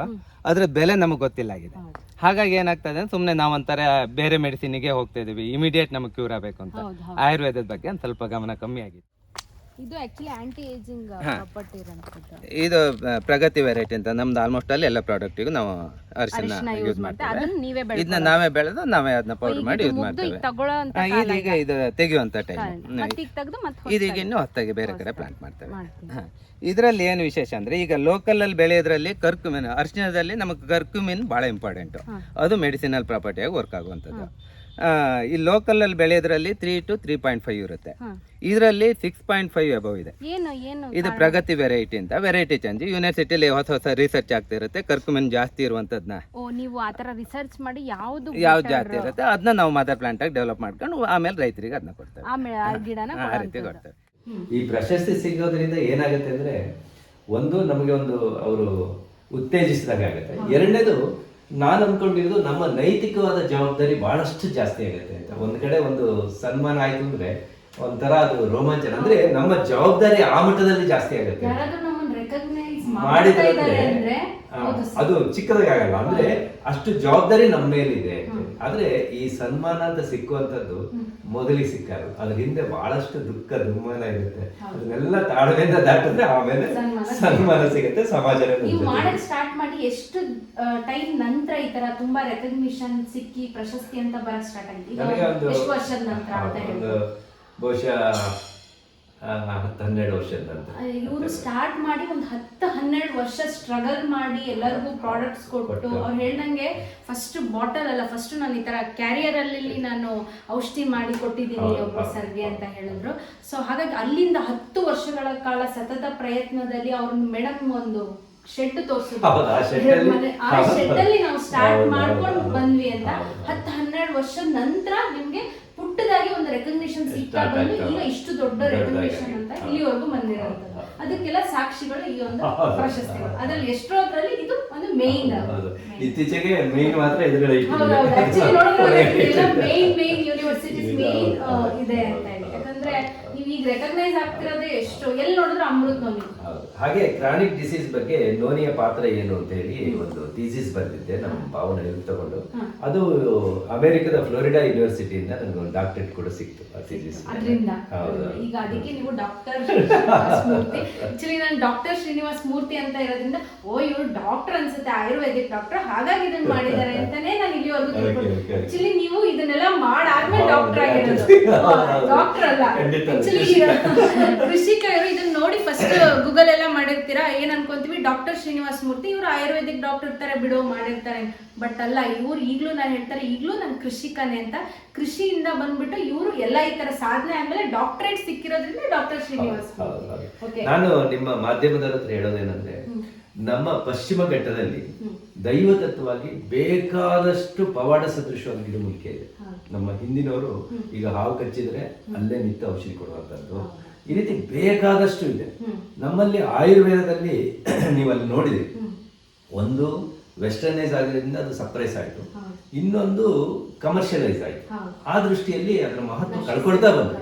ಅದ್ರ ಬೆಲೆ ನಮಗೆ ಗೊತ್ತಿಲ್ಲ ಆಗಿದೆ. ಹಾಗಾಗಿ ಏನಾಗ್ತದೆ ಅಂದ್ರೆ ಸುಮ್ಮನೆ ನಾವೊಂಥರ ಬೇರೆ ಮೆಡಿಸಿನ್ಗೆ ಹೋಗ್ತಾ ಇದೀವಿ. ಇಮಿಡಿಯೇಟ್ ನಮಗೆ ಕ್ಯೂರ್ ಆಗಬೇಕು ಅಂತ. ಆಯುರ್ವೇದದ ಬಗ್ಗೆ ಒಂದು ಸ್ವಲ್ಪ ಗಮನ ಕಮ್ಮಿ ಆಗಿದೆ. ಇದು ಆಕ್ಚುಲಿ ಆಂಟಿ ಏಜಿಂಗ್ ಪ್ರಾಪರ್ಟಿ ಇರೋಂಥದ್ದು ಇದು ಪ್ರಗತಿ ವೆರೈಟಿ ಅಂತ. ನಮ್ದು ಆಲ್ಮೋಸ್ಟ್ ಅಲ್ಲಿ ಎಲ್ಲ ಪ್ರಾಡಕ್ಟಿಗೂ ನಾವು ಅರಿಶಿನ ಯೂಸ್ ಮಾಡ್ತೇವೆ. ಅದನ್ನ ನೀವೇ ಬೆಳೆ ಇದನ್ನ ನಾವೇ ಬೆಳೆದು ನಾವೇ ಅದನ್ನ ಪೌಡರ್ ಮಾಡಿ ಯೂಸ್ ಮಾಡ್ತೀವಿ. ಇದೀಗ ಇದು ತೆಗೆಯುವಂತ ಟೈಮ್ ಮತ್ತೆ ಈಗ ತೆಗೆದು ಮತ್ತೆ ಇದೀಗ ಇನ್ನು ಹೊತ್ತಾಗಿ ಬೇರೆ ಕಡೆ ಪ್ಲಾಂಟ್ ಮಾಡ್ತೇವೆ. ಇದರಲ್ಲಿ ಏನು ವಿಶೇಷ ಅಂದ್ರೆ ಈಗ ಲೋಕಲ್ ಅಲ್ಲಿ ಬೆಳೆಯೋದ್ರಲ್ಲಿ ಕರ್ಕುಮಿನ್ ಅರಿಶಿನದಲ್ಲಿ ನಮಗೆ ಕರ್ಕುಮಿನ್ ಬಹಳ ಇಂಪಾರ್ಟೆಂಟ್ ಅದು ಮೆಡಿಸಿನಲ್ ಪ್ರಾಪರ್ಟಿಯಾಗಿ ವರ್ಕ್ ಆಗುವಂಥದ್ದು. ಆ, ಈ ಲೋಕಲ್ ಅಲ್ಲಿ ಬೆಳೆಯೋದ್ರಲ್ಲಿ three to three point five ಇರುತ್ತೆ. ಇದರಲ್ಲಿ ಸಿಕ್ಸ್ ಪಾಯಿಂಟ್ ಫೈವ್ ಅಬವ್ ಇದೆ. ಏನು ಏನು ಇದು ಪ್ರಗತಿ ವೆರೈಟಿ ಅಂತ ವೆರೈಟಿ ಚೇಂಜ್ ಯೂನಿವರ್ಸಿಟಿಯಲ್ಲಿ ಹೊಸ ಹೊಸ ರಿಸರ್ಚ್ ಆಗ್ತಾ ಇರುತ್ತೆ ಕರ್ಕುಮಿನ್ ಜಾಸ್ತಿ ಇರುವಂತದ್ನ. ಓ ನೀವು ಆತರ ರಿಸರ್ಚ್ ಮಾಡಿ ಯಾವ್ದು ಯಾವ್ದು ಜಾಸ್ತಿ ಇರುತ್ತೆ ಅದನ್ನ ನಾವು ಮದರ್ ಪ್ಲಾಂಟ್ ಆಗಿ ಡೆವಲಪ್ ಮಾಡ್ಕೊಂಡು ಆಮೇಲೆ ರೈತರಿಗೆ ಅದನ್ನ ಕೊಡ್ತಾರೆ ಆಮೇಲೆ ಆ ಗಿಡನ ಆ ರೀತಿ ಕೊಡ್ತೇವೆ. ಈ ಪ್ರಶಸ್ತಿ ಸಿಗೋದ್ರಿಂದ ಏನಾಗುತ್ತೆ ಅಂದ್ರೆ ಒಂದು ನಮಗೆ ಒಂದು ಅವರು ಉತ್ತೇಜಿಸಿದಾಗ ಆಗುತ್ತೆ. ಎರಡನೇದು ನಾನು ಅನ್ಕೊಂಡಿರೋದು ನಮ್ಮ ನೈತಿಕವಾದ ಜವಾಬ್ದಾರಿ ಬಹಳಷ್ಟು ಜಾಸ್ತಿ ಆಗುತ್ತೆ ಅಂತ. ಒಂದ್ ಕಡೆ ಒಂದು ಸನ್ಮಾನ ಆಯ್ತು ಅಂದ್ರೆ ಒಂಥರ ಅದು ರೋಮಾಂಚನ. ಅಂದ್ರೆ ನಮ್ಮ ಜವಾಬ್ದಾರಿ ಆ ಮಟ್ಟದಲ್ಲಿ ಜಾಸ್ತಿ ಆಗುತ್ತೆ. ಮಾಡಿದ್ರೆ ಅದು ಚಿಕ್ಕದಾಗಿ ಆಗಲ್ಲ. ಅಂದ್ರೆ ಅಷ್ಟು ಜವಾಬ್ದಾರಿ ನಮ್ಮ ಮೇಲಿದೆ. ಆದ್ರೆ ಈ ಸನ್ಮಾನ ಅಂತ ಸಿಕ್ಕುವಂತದ್ದು ಮೊದಲಿಗೆ ಸಿಕ್ಕಾರು. ಅದ್ರ ಹಿಂದೆ ಬಹಳಷ್ಟು ದುಃಖ ದುಮ್ಮಾನ ಇರುತ್ತೆ. ಅದನ್ನೆಲ್ಲ ತಾಳ್ಮೆಯಿಂದ ದಾಟಿದ್ರೆ ಆಮೇಲೆ ಸನ್ಮಾನ ಸಿಗುತ್ತೆ. ಸಮಾಜ ಸ್ಟಾರ್ಟ್ ಮಾಡಿ ಎಷ್ಟು ಟೈಮ್ ನಂತರ ಈ ತರ ತುಂಬಾ ರೆಕಗ್ನಿಷನ್ ಸಿಕ್ಕಿ ಪ್ರಶಸ್ತಿ ಅಂತ ಬರಕ್ ಸ್ಟಾರ್ಟ್ ಆಗಿದೆ? ಬಹುಶಃ ಹತ್ತು ಹನ್ನೆರಡು ವರ್ಷದ ಇವರು ಸ್ಟಾರ್ಟ್ ಮಾಡಿ ಒಂದು ಹತ್ತು ಹನ್ನೆರಡು ವರ್ಷ ಸ್ಟ್ರಗಲ್ ಮಾಡಿ ಎಲ್ಲರಿಗೂ ಪ್ರಾಡಕ್ಟ್ಸ್ ಕೊಟ್ಟು. ಅವ್ರು ಹೇಳ್ದಂಗೆ ಫಸ್ಟ್ ಬಾಟಲ್ ಅಲ್ಲ ಫಸ್ಟ್ ನಾನು ಈ ತರ ಕ್ಯಾರಿಯರ್ ಅಲ್ಲಿ ನಾನು ಔಷಧಿ ಮಾಡಿ ಕೊಟ್ಟಿದ್ದೀನಿ ಒಬ್ಬ ಸರ್ಗೆ ಅಂತ ಹೇಳಿದ್ರು. ಸೊ ಹಾಗಾಗಿ ಅಲ್ಲಿಂದ ಹತ್ತು ವರ್ಷಗಳ ಕಾಲ ಸತತ ಪ್ರಯತ್ನದಲ್ಲಿ ಅವ್ರ ಮೇಡಮ್ ಒಂದು ಶೆಡ್ ತೋರಿಸಿದ್ರು. ಆ ಶೆಡ್ ಅಲ್ಲಿ ನಾವು ಸ್ಟಾರ್ಟ್ ಮಾಡ್ಕೊಂಡು ಬಂದ್ವಿ ಅಂತ. ಹತ್ತು ಹನ್ನೆರಡು ವರ್ಷದ ನಂತರ ನಿಮ್ಗೆ ಪುಟ್ಟದಾಗಿ ಒಂದು ರೆಕಗ್ನಿಷನ್ ಸಿಗ್ತಾ ಬಂದು ಈಗ ಇಷ್ಟು ದೊಡ್ಡ. ರೆಕಗ್ನಿಷನ್ ಅಂತ ಇಲ್ಲಿವರೆಗೂ ಬಂದಿರೋದು. ಅದಕ್ಕೆಲ್ಲ ಸಾಕ್ಷಿಗಳು ಈ ಒಂದು ಪ್ರಶಸ್ತಿ ಪ್ರಶಸ್ತಿಗಳು. ಅದ್ರಲ್ಲಿ ಎಷ್ಟೋದ್ರಲ್ಲಿ ಇದು ಒಂದು ಮೇನ್. ಇತ್ತೀಚೆಗೆ ಮೇನ್ ಮಾತ್ರ. ಮೇನ್ ಮೇನ್ ಯೂನಿವರ್ಸಿಟೀಸ್ ಮೇನ್ ಇದೆ ಅಂತ ಹೇಳಿ. ಯಾಕಂದ್ರೆ ಈಗ ರೆಕಗ್ನೈಸ್ ಆಗ್ತಿರೋದೇ ಎಷ್ಟು ಎಲ್ಲಿ ನೋಡಿದ್ರೆ ಅಮೃತ್ ನೋನಿ. ಹಾಗೆ ಕ್ರಾನಿಕ್ ಡಿಸೀಸ್ ಬಗ್ಗೆ ನೋನಿಯ ಪಾತ್ರ ಏನು ಅಂತ ಹೇಳಿ ಒಂದು ಥೀಸಿಸ್ ಬರೆದಿದ್ದೆ ನಮ್ಮ ಭಾವನ ತಗೊಂಡು. ಅದು ಅಮೆರಿಕದ ಫ್ಲೋರಿಡಾ ಯೂನಿವರ್ಸಿಟಿಯಿಂದ ನನಗೆ ಒಂದು ಡಾಕ್ಟರೇಟ್ ಕೂಡ ಸಿಕ್ತು ಆ ಥೀಸಿಸ್ ಅದರಿಂದ? ಹೌದು. ಈಗ ಅದಕ್ಕೆ ನೀವು ಡಾಕ್ಟರ್ ಮೂರ್ತಿ ಆಕ್ಚುಲಿ ನಾನು ಡಾಕ್ಟರ್ ಶ್ರೀನಿವಾಸ್ ಮೂರ್ತಿ ಅಂತ ಇರೋದ್ರಿಂದ ಓ ಇವರು ಡಾಕ್ಟರ್ ಅನ್ಸುತ್ತೆ ಆಯುರ್ವೇದಿಕ್ ಡಾಕ್ಟರ್ ಹಾಗಾಗಿ ಇದನ್ನ ಮಾಡಿದ್ದಾರೆ ಅಂತಾನೆ ನಾನು ಇಲ್ಲಿವರೆಗೂ ತಿಳ್ಕೊಂಡೆ. ಆಕ್ಚುಲಿ ನೀವು ಇದನ್ನೆಲ್ಲ ಮಾಡಾದ್ಮೇಲೆ ಡಾಕ್ಟರ್ ಆಗಿರೋದು. ಡಾಕ್ಟರ್ ಅಲ್ಲ. ಆಕ್ಚುಲಿ ಕೃಷಿಕರು ಇದನ್ನ ನೋಡಿ ಫಸ್ಟ್ ಗೂಗಲ್ ಎಲ್ಲ ಮಾಡಿರ್ತೀರಾ? ಏನ್ ಅನ್ಕೊಂತೀವಿ? ಡಾಕ್ಟರ್ ಶ್ರೀನಿವಾಸ್ ಮೂರ್ತಿ ಇವ್ರು ಆಯುರ್ವೇದಿಕ್ ಡಾಕ್ಟರ್ ತರ ಬಿಡೋ ಮಾಡಿರ್ತಾರೆ. ಬಟ್ ಅಲ್ಲ ಇವ್ರು ಈಗ್ಲೂ ನಾನು ಹೇಳ್ತಾರೆ ಈಗ್ಲೂ ನಾನು ಕೃಷಿಕನೇ ಅಂತ. ಕೃಷಿಯಿಂದ ಬಂದ್ಬಿಟ್ಟು ಇವರು ಎಲ್ಲ ಈ ತರ ಸಾಧನೆ ಆದ್ಮೇಲೆ ಡಾಕ್ಟರೇಟ್ ಸಿಕ್ಕಿರೋದ್ರಿಂದ ಡಾಕ್ಟರ್ ಶ್ರೀನಿವಾಸ್. ನಾನು ನಿಮ್ಮ ಮಾಧ್ಯಮದವ್ರ ಹತ್ರ ಹೇಳೋದೇನಂದ್ರೆ ನಮ್ಮ ಪಶ್ಚಿಮ ಘಟ್ಟದಲ್ಲಿ ದೈವತತ್ವವಾಗಿ ಬೇಕಾದಷ್ಟು ಪವಾಡ ಸದೃಶವಾದ ಗಿಡಮೂಲಿಕೆ ಇದೆ. ನಮ್ಮ ಹಿಂದಿನವರು ಈಗ ಹಾವು ಕಚ್ಚಿದ್ರೆ ಅಲ್ಲೇ ನಿತ್ಯ ಔಷಧಿ ಕೊಡುವಂಥದ್ದು. ಈ ರೀತಿ ಬೇಕಾದಷ್ಟು ಇದೆ. ನಮ್ಮಲ್ಲಿ ಆಯುರ್ವೇದದಲ್ಲಿ ನೀವು ಅಲ್ಲಿ ನೋಡಿದ್ರಿ ಒಂದು ವೆಸ್ಟರ್ನೈಸ್ ಆಗಿರೋದ್ರಿಂದ ಅದು ಸಪ್ರೈಸ್ ಆಯಿತು. ಇನ್ನೊಂದು ಕಮರ್ಷಿಯಲೈಸ್ ಆಯಿತು. ಆ ದೃಷ್ಟಿಯಲ್ಲಿ ಅದರ ಮಹತ್ವ ಕಳ್ಕೊಳ್ತಾ ಬಂತು.